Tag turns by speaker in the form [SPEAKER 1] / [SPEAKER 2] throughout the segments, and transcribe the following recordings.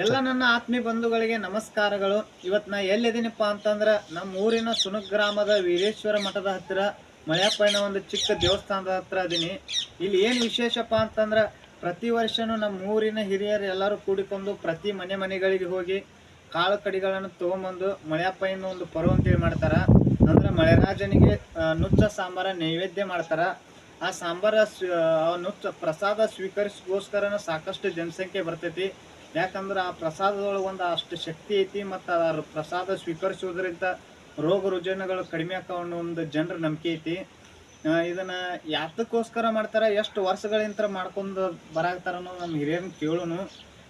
[SPEAKER 1] ಎಲ್ಲ ನನ್ನ ಆತ್ಮೀಯ ಬಂಧುಗಳಿಗೆ ನಮಸ್ಕಾರಗಳು. ಇವತ್ತು ನಾ ಎಲ್ಲಿದ್ದೀನಪ್ಪ ಅಂತಂದ್ರೆ ನಮ್ಮ ಊರಿನ ಸುನಕ್ ಗ್ರಾಮದ ವೀರೇಶ್ವರ ಮಠದ ಹತ್ತಿರ ಮಳೆಯಪ್ಪನ ಒಂದು ಚಿಕ್ಕ ದೇವಸ್ಥಾನದ ಹತ್ರ ಅದೀನಿ ಇಲ್ಲಿ ಏನು ವಿಶೇಷಪ್ಪ ಅಂತಂದ್ರೆ ಪ್ರತಿ ವರ್ಷನೂ ನಮ್ಮ ಊರಿನ ಹಿರಿಯರು ಎಲ್ಲರೂ ಕೂಡಿಕೊಂಡು ಪ್ರತಿ ಮನೆ ಮನೆಗಳಿಗೆ ಹೋಗಿ ಕಾಳು ಕಡಿಗಳನ್ನು ತೊಗೊಂಬಂದು ಮಳೆಯಪ್ಪನ ಒಂದು ಪರ್ವ ಅಂತೇಳಿ ಮಾಡ್ತಾರೆ. ಅಂದ್ರೆ ಮಳೆರಾಜನಿಗೆ ನುಚ್ಚ ಸಾಂಬಾರ ನೈವೇದ್ಯ ಮಾಡ್ತಾರೆ. ಆ ಸಾಂಬಾರ ನುಚ್ಚ ಪ್ರಸಾದ ಸ್ವೀಕರಿಸೋಸ್ಕರನ ಸಾಕಷ್ಟು ಜನಸಂಖ್ಯೆ ಬರ್ತೈತಿ. ಯಾಕಂದ್ರೆ ಆ ಪ್ರಸಾದದೊಳಗೆ ಒಂದು ಅಷ್ಟು ಶಕ್ತಿ ಐತಿ ಮತ್ತು ಅದರ ಪ್ರಸಾದ ಸ್ವೀಕರಿಸುವುದರಿಂದ ರೋಗ ರುಜಿನಗಳು ಕಡಿಮೆ ಆಕ ಒಂದು ಜನರ ನಂಬಿಕೆ ಐತಿ. ಇದನ್ನ ಯಾತಕ್ಕೋಸ್ಕರ ಮಾಡ್ತಾರೆ, ಎಷ್ಟು ವರ್ಷಗಳಿಂದ ಮಾಡ್ಕೊಂಡು ಬರಾಕ್ತಾರ ನಮ್ಮ ಹಿರಿಯರನ್ನ ಕೇಳೋನು.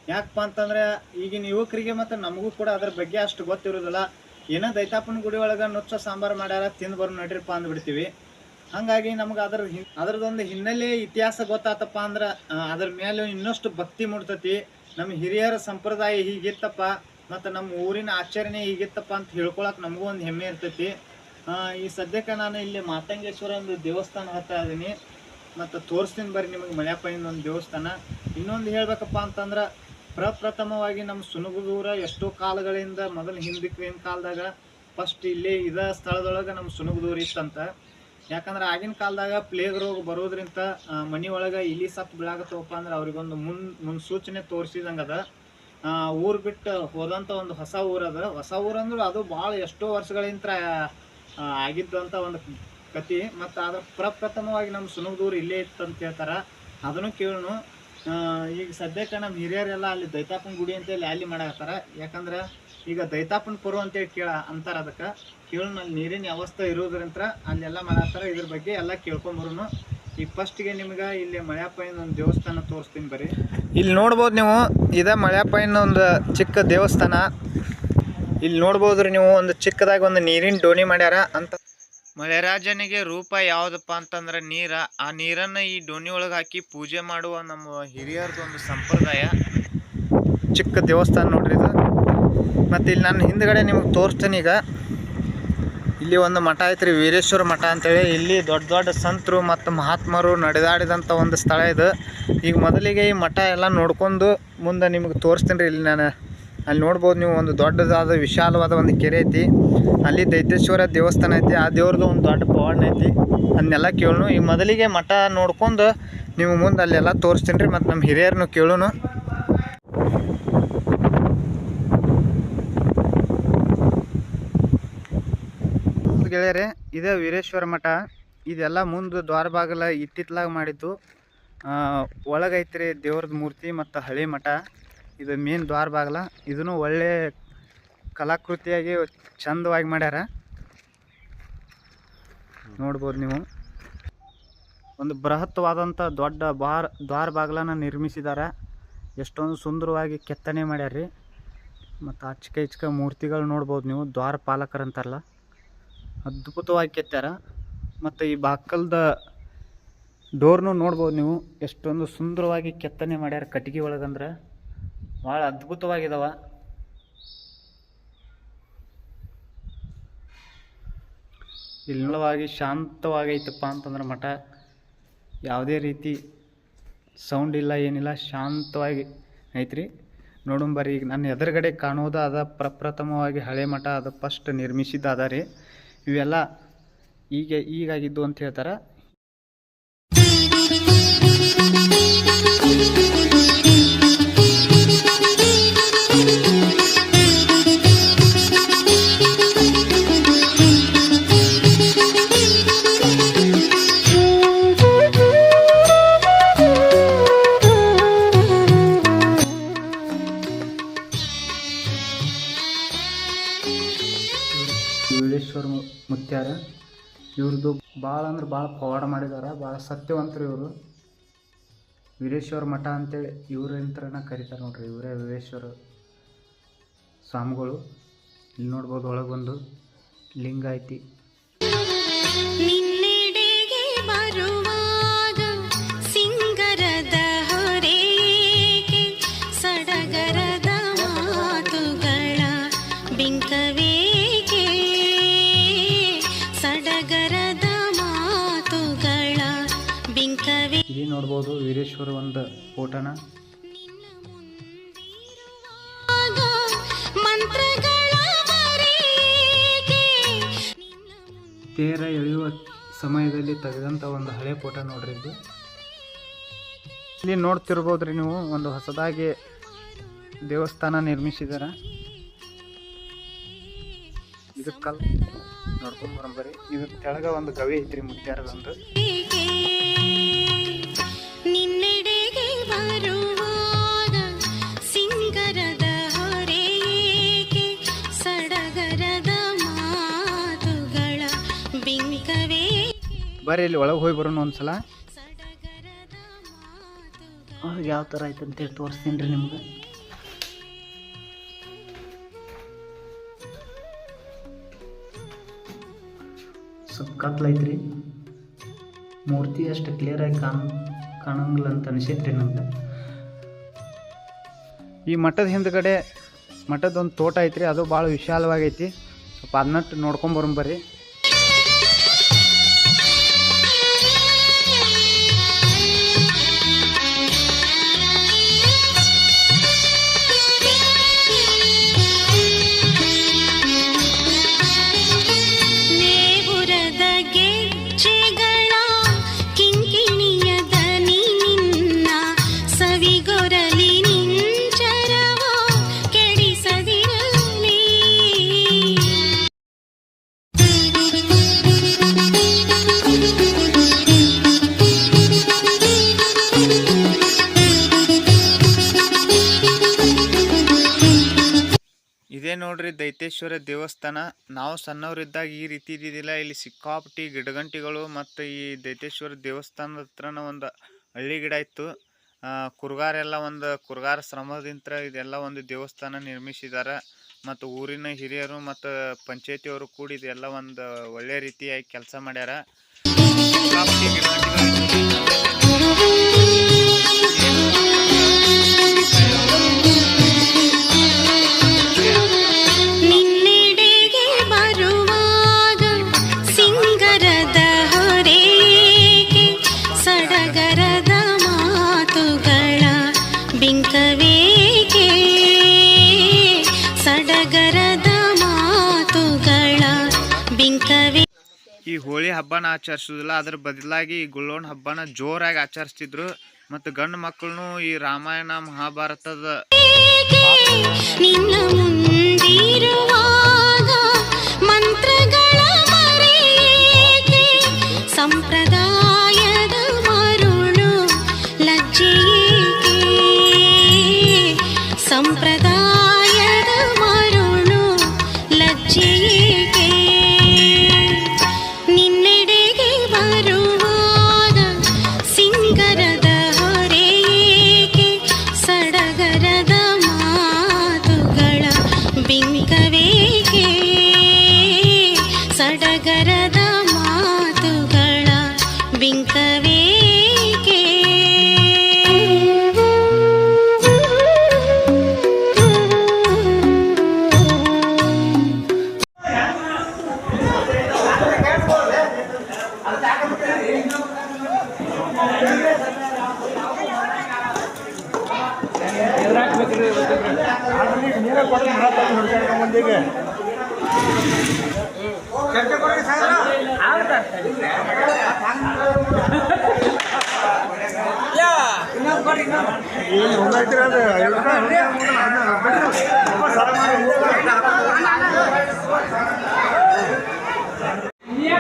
[SPEAKER 1] ಯಾಕಪ್ಪ ಅಂತಂದ್ರೆ ಈಗಿನ ಯುವಕರಿಗೆ ಮತ್ತು ನಮಗೂ ಕೂಡ ಅದ್ರ ಬಗ್ಗೆ ಅಷ್ಟು ಗೊತ್ತಿರೋದಿಲ್ಲ. ಏನೋ ದೈತಾಪನ ಗುಡಿ ಒಳಗೆ ನುಚ್ಚ ಸಾಂಬಾರು ಮಾಡ್ಯಾರ, ತಿಂದು ಬರೋ ನಡ್ರಿಪ್ಪ ಅಂದ್ಬಿಡ್ತೀವಿ. ಹಾಗಾಗಿ ನಮ್ಗೆ ಅದ್ರ ಹಿನ್, ಅದ್ರದೊಂದು ಹಿನ್ನೆಲೆ ಇತಿಹಾಸ ಗೊತ್ತಾತಪ್ಪ ಅಂದ್ರೆ ಅದ್ರ ಮೇಲೆ ಇನ್ನಷ್ಟು ಭಕ್ತಿ ಮೂಡ್ತತಿ. ನಮ್ಮ ಹಿರಿಯರ ಸಂಪ್ರದಾಯ ಹೀಗಿತ್ತಪ್ಪ, ಮತ್ತು ನಮ್ಮ ಊರಿನ ಆಚರಣೆ ಹೀಗಿತ್ತಪ್ಪ ಅಂತ ಹೇಳ್ಕೊಳಕ್ಕೆ ನಮಗೂ ಒಂದು ಹೆಮ್ಮೆ ಇರ್ತೈತಿ. ಈ ಸದ್ಯಕ್ಕೆ ನಾನು ಇಲ್ಲಿ ಮಾತಂಗೇಶ್ವರ ಒಂದು ದೇವಸ್ಥಾನ ಹತ್ರ ಇದೀನಿ ಮತ್ತು ತೋರಿಸ್ತೀನಿ ಬರ್ರಿ ನಿಮಗೆ ಮಳೆಯಪ್ಪನ ಒಂದು ದೇವಸ್ಥಾನ. ಇನ್ನೊಂದು ಹೇಳಬೇಕಪ್ಪ ಅಂತಂದ್ರೆ, ಪ್ರಪ್ರಥಮವಾಗಿ ನಮ್ಮ ಸುನಗುದೂರ ಎಷ್ಟೋ ಕಾಲಗಳಿಂದ, ಮೊದಲು ಹಿಂದಿಕ್ಕಿನ ಕಾಲದಾಗ ಫಸ್ಟ್ ಇಲ್ಲಿ ಇದ ಸ್ಥಳದೊಳಗೆ ನಮ್ಮ ಸುನಗುದೂರು ಇತ್ತಂತ. ಯಾಕಂದ್ರೆ ಆಗಿನ ಕಾಲದಾಗ ಪ್ಲೇಗ್ ರೋಗ ಬರೋದ್ರಿಂದ ಮನಿ ಒಳಗೆ ಇಲಿ ಸತ್ತು ಬೀಳಾಕತ್ತವಪ್ಪ ಅಂದ್ರೆ ಅವ್ರಿಗೊಂದು ಮುನ್, ಮುನ್ಸೂಚನೆ ತೋರಿಸಿದಂಗದ ಊರು ಬಿಟ್ಟು ಹೋದಂಥ ಒಂದು ಹೊಸ ಊರದ ಹೊಸ ಊರಂದ್ರೆ ಅದು ಭಾಳ ಎಷ್ಟೋ ವರ್ಷಗಳಿಂದ ಆಗಿದ್ದಂಥ ಒಂದು ಕತಿ. ಮತ್ತು ಅದ್ರ ಪ್ರಪ್ರಥಮವಾಗಿ ನಮ್ಮ ಸುನಗದೂರು ಇಲ್ಲೇ ಇತ್ತಂತ ಹೇಳ್ತಾರೆ. ಅದನ್ನು ಕೇಳೋಣ ಈಗ ಸದ್ಯಕ್ಕೆ ನಮ್ಮ ಹಿರಿಯರೆಲ್ಲ ಅಲ್ಲಿ ದೈತಾಪನ ಗುಡಿ ಅಂತೇಳಿ ಅಲ್ಲಿ ಮಾಡಾಕತ್ತಾರ. ಯಾಕಂದ್ರೆ ಈಗ ದೈತಾಪನ ಪುರು ಅಂತೇಳಿ ಕೇಳ ಅಂತಾರ ಅದಕ್ಕೆ. ಕೇಳೋಣ ಅಲ್ಲಿ ನೀರಿನ ವ್ಯವಸ್ಥೆ ಇರೋದ್ರಿಂದ ಅಲ್ಲೆಲ್ಲ ಮಾಡತ್ತಾರ. ಇದ್ರ ಬಗ್ಗೆ ಎಲ್ಲ ಕೇಳ್ಕೊಂಬರೋನು. ಈಗ ಫಸ್ಟ್ಗೆ ನಿಮ್ಗೆ ಇಲ್ಲಿ ಮಳೆಯಪ್ಪನ ಒಂದು ದೇವಸ್ಥಾನ ತೋರಿಸ್ತೀನಿ ಬರ್ರಿ. ಇಲ್ಲಿ ನೋಡ್ಬೋದು ನೀವು ಇದೇ ಮಳೆಯಪ್ಪನ ಒಂದು ಚಿಕ್ಕ ದೇವಸ್ಥಾನ. ಇಲ್ಲಿ ನೋಡ್ಬೋದ್ರಿ ನೀವು ಒಂದು ಚಿಕ್ಕದಾಗಿ ಒಂದು ನೀರಿನ ಡೋಣಿ ಮಾಡ್ಯಾರ. ಅಂತ ಮಳೆರಾಜನಿಗೆ ರೂಪ ಯಾವುದಪ್ಪ ಅಂತಂದ್ರೆ ನೀರ. ಆ ನೀರನ್ನು ಈ ಡೋಣಿ ಒಳಗೆ ಹಾಕಿ ಪೂಜೆ ಮಾಡುವ ನಮ್ಮ ಹಿರಿಯರದೊಂದು ಸಂಪ್ರದಾಯ. ಚಿಕ್ಕ ದೇವಸ್ಥಾನ ನೋಡ್ರಿ ಇದು. ಮತ್ತು ಇಲ್ಲಿ ನಾನು ಹಿಂದ್ಗಡೆ ನಿಮಗೆ ತೋರಿಸ್ತೇನೆ ಈಗ. ಇಲ್ಲಿ ಒಂದು ಮಠ ಐತ್ರಿ, ವೀರೇಶ್ವರ ಮಠ ಅಂತೇಳಿ. ಇಲ್ಲಿ ದೊಡ್ಡ ದೊಡ್ಡ ಸಂತರು ಮತ್ತು ಮಹಾತ್ಮರು ನಡೆದಾಡಿದಂಥ ಒಂದು ಸ್ಥಳ ಇದು. ಈಗ ಮೊದಲಿಗೆ ಈ ಮಠ ಎಲ್ಲ ನೋಡ್ಕೊಂಡು ಮುಂದೆ ನಿಮಗೆ ತೋರಿಸ್ತೀನಿ ರೀ. ಇಲ್ಲಿ ನಾನು ಅಲ್ಲಿ ನೋಡ್ಬೋದು ನೀವು ಒಂದು ದೊಡ್ಡದಾದ ವಿಶಾಲವಾದ ಒಂದು ಕೆರೆ ಐತಿ. ಅಲ್ಲಿ ದೈತೇಶ್ವರ ದೇವಸ್ಥಾನ ಐತಿ. ಆ ದೇವ್ರದ್ದು ಒಂದು ದೊಡ್ಡ ಪವಾಡ ಐತಿ. ಅದನ್ನೆಲ್ಲ ಕೇಳೋಣ ಈ ಮೊದಲಿಗೆ ಮಠ ನೋಡ್ಕೊಂಡು ನೀವು ಮುಂದೆ ಅಲ್ಲೆಲ್ಲ ತೋರಿಸ್ತೀನಿ ರೀ. ಮತ್ತು ನಮ್ಮ ಹಿರಿಯರನ್ನು ಕೇಳೋಣ ಗೆಳೆಯರೆ, ಇದೆ ವೀರೇಶ್ವರ ಮಠ. ಇದೆಲ್ಲ ಮುಂದೆ ದ್ವಾರ ಬಾಗಿಲ ಇತ್ತಿತ್ಲಾಗ ಮಾಡಿದ್ದು ಒಳಗೈತ್ರಿ ದೇವ್ರದ್ದು ಮೂರ್ತಿ ಮತ್ತು ಹಳೆ ಮಠ. ಇದು ಮೇನ್ ದ್ವಾರ ಬಾಗಿಲ ಇದನ್ನು ಒಳ್ಳೆ ಕಲಾಕೃತಿಯಾಗಿ ಚಂದವಾಗಿ ಮಾಡ್ಯಾರ. ನೋಡ್ಬೋದು ನೀವು. ಒಂದು ಬೃಹತ್ವಾದಂಥ ದೊಡ್ಡ ಬಾರ್ ದ್ವಾರ ಬಾಗಿಲನ್ನ ನಿರ್ಮಿಸಿದ್ದಾರೆ ಎಷ್ಟೊಂದು ಸುಂದರವಾಗಿ ಕೆತ್ತನೆ ಮಾಡ್ಯಾರ ರೀ ಮತ್ತು ಅಚ್ಕ ಇಚ್ಕ ಮೂರ್ತಿಗಳು ನೋಡ್ಬೋದು ನೀವು ದ್ವಾರ ಪಾಲಕರಂತಾರಲ್ಲ ಅದ್ಭುತವಾಗಿ ಕೆತ್ತಾರ ಮತ್ತು ಈ ಬಾಕಲ್ದ ಡೋರ್ನು ನೋಡ್ಬೋದು ನೀವು, ಎಷ್ಟೊಂದು ಸುಂದರವಾಗಿ ಕೆತ್ತನೆ ಮಾಡ್ಯಾರ ಕಟ್ಟಿಗೆ ಒಳಗಂದ್ರೆ ಭಾಳ ಅದ್ಭುತವಾಗಿದಾವೆ. ಇಲ್ಲವಾಗಿ ಶಾಂತವಾಗೈತಪ್ಪ ಅಂತಂದ್ರೆ ಮಠ ಯಾವುದೇ ರೀತಿ ಸೌಂಡ್ ಇಲ್ಲ, ಏನಿಲ್ಲ, ಶಾಂತವಾಗಿ ಐತ್ರಿ. ನೋಡುಂಬರಿ ಈಗ ನನ್ನ ಎದುರುಗಡೆ ಕಾಣೋದು ಅದ ಪ್ರಪ್ರಥಮವಾಗಿ ಹಳೆ ಮಠ, ಅದು ಫಸ್ಟ್ ನಿರ್ಮಿಸಿದ್ದು ಅದ ರೀ. ಇವೆಲ್ಲ ಈಗ ಈಗಾಗಿದ್ದು ಅಂತ ಹೇಳ್ತಾರೆ? ಇವ್ರದ್ದು ಭಾಳ ಅಂದ್ರೆ ಭಾಳ ಪವಾಡ ಮಾಡಿದ್ದಾರೆ ಭಾಳ ಸತ್ಯವಂತರು ಇವರು. ವೀರೇಶ್ವರ ಮಠ ಅಂತೇಳಿ ಇವ್ರಿಂತ್ರನ ಕರೀತಾರೆ ನೋಡ್ರಿ, ಇವರೇ ವೀರೇಶ್ವರ ಸ್ವಾಮಿಗಳು. ಇಲ್ಲಿ ನೋಡ್ಬೋದು ಒಳಗೊಂದು ಲಿಂಗ ಐತಿ
[SPEAKER 2] ನಿನ್ನೆಡೆಗೆ
[SPEAKER 1] ನೋಡ್ಬೋದು ವೀರೇಶ್ವರ ಒಂದು ಫೋಟೋನ. ತೇರ ಎಳೆಯುವ ಸಮಯದಲ್ಲಿ ತೆಗೆದಂತ ಒಂದು ಹಳೆ ಫೋಟೋ ನೋಡ್ರಿ ಇದು. ಇಲ್ಲಿ ನೋಡ್ತಿರ್ಬೋದ್ರಿ ನೀವು, ಒಂದು ಹೊಸದಾಗಿ ದೇವಸ್ಥಾನ ನಿರ್ಮಿಸಿದಾರ. ಇದು ಕಲ್ ನೋಡ್ಕೊಂಡು ಬರಂಬರಿ ಇದಕ್ಕೆ ಕೆಳಗೆ ಒಂದು ಗವಿ ಐತ್ರಿ ಮುತ್ಯಾರದೊಂದು ಬರ್ರಿ ಇಲ್ಲಿ ಒಳಗೆ ಹೋಗಿ ಬರೋಣ ಒಂದ್ಸಲ.
[SPEAKER 3] ಸಲ ಯಾವ ಥರ ಐತೆ ಅಂತೇಳಿ ತೋರಿಸ್ತೀನಿ ರೀ ನಿಮ್ಗೆ. ಸ್ವಲ್ಪ ಕತ್ಲೈತ್ರಿ ಮೂರ್ತಿ ಅಷ್ಟು ಕ್ಲಿಯರಾಗಿ ಕಾಣ ಕಾಣಂಗಿಲ್ಲ ಅಂತ ಅನಿಸೈತ್ರಿ ನಮ್ಗೆ.
[SPEAKER 1] ಈ ಮಠದ ಹಿಂದ್ಗಡೆ ಮಠದ ಒಂದು ತೋಟ ಐತ್ರಿ ಅದು ಭಾಳ ವಿಶಾಲವಾಗೈತಿ. ಸ್ವಲ್ಪ ಅದನ್ನಟ್ಟು ನೋಡ್ಕೊಂಡ್ ದೈತೇಶ್ವರ ದೇವಸ್ಥಾನ. ನಾವು ಸಣ್ಣವರಿದ್ದಾಗ ಈ ರೀತಿ ಇದ್ದಿದ್ದಿಲ್ಲ. ಇಲ್ಲಿ ಸಿಕ್ಕಾಪಟ್ಟಿ ಗಿಡಗಂಟಿಗಳು ಮತ್ತು ಈ ದೈತೇಶ್ವರ ದೇವಸ್ಥಾನದ ಹತ್ರನ ಒಂದು ಹಳ್ಳಿ ಗಿಡ ಇತ್ತು. ಕುರ್ಗಾರೆಲ್ಲ ಒಂದು ಕುರ್ಗಾರ ಶ್ರಮದಿಂದ ಇದೆಲ್ಲ ಒಂದು ದೇವಸ್ಥಾನ ನಿರ್ಮಿಸಿದ್ದಾರೆ. ಮತ್ತು ಊರಿನ ಹಿರಿಯರು ಮತ್ತು ಪಂಚಾಯತಿಯವರು ಕೂಡ ಇದೆಲ್ಲ ಒಂದು ಒಳ್ಳೆಯ ರೀತಿಯಾಗಿ ಕೆಲಸ ಮಾಡ್ಯಾರ. ಹೋಳಿ ಹಬ್ಬನ ಆಚರಿಸೋದಿಲ್ಲ ಅದ್ರ ಬದಲಾಗಿ ಈ ಗುಳ್ಳೋಣ ಹಬ್ಬನ ಜೋರಾಗಿ ಆಚರಿಸ್ತಿದ್ರು. ಮತ್ತು ಗಂಡು ಮಕ್ಕಳನ್ನು ಈ ರಾಮಾಯಣ ಮಹಾಭಾರತದ
[SPEAKER 2] ಸಂಪ್ರದಾಯದ ಮರುಳು ಲಜ್ಜೆಯೇಕೆ? ಸಂಪ್ರದಾಯದ ಸಡಗರದ ಮಾತುಗಳ ಬಿಂಕವೇಕೆ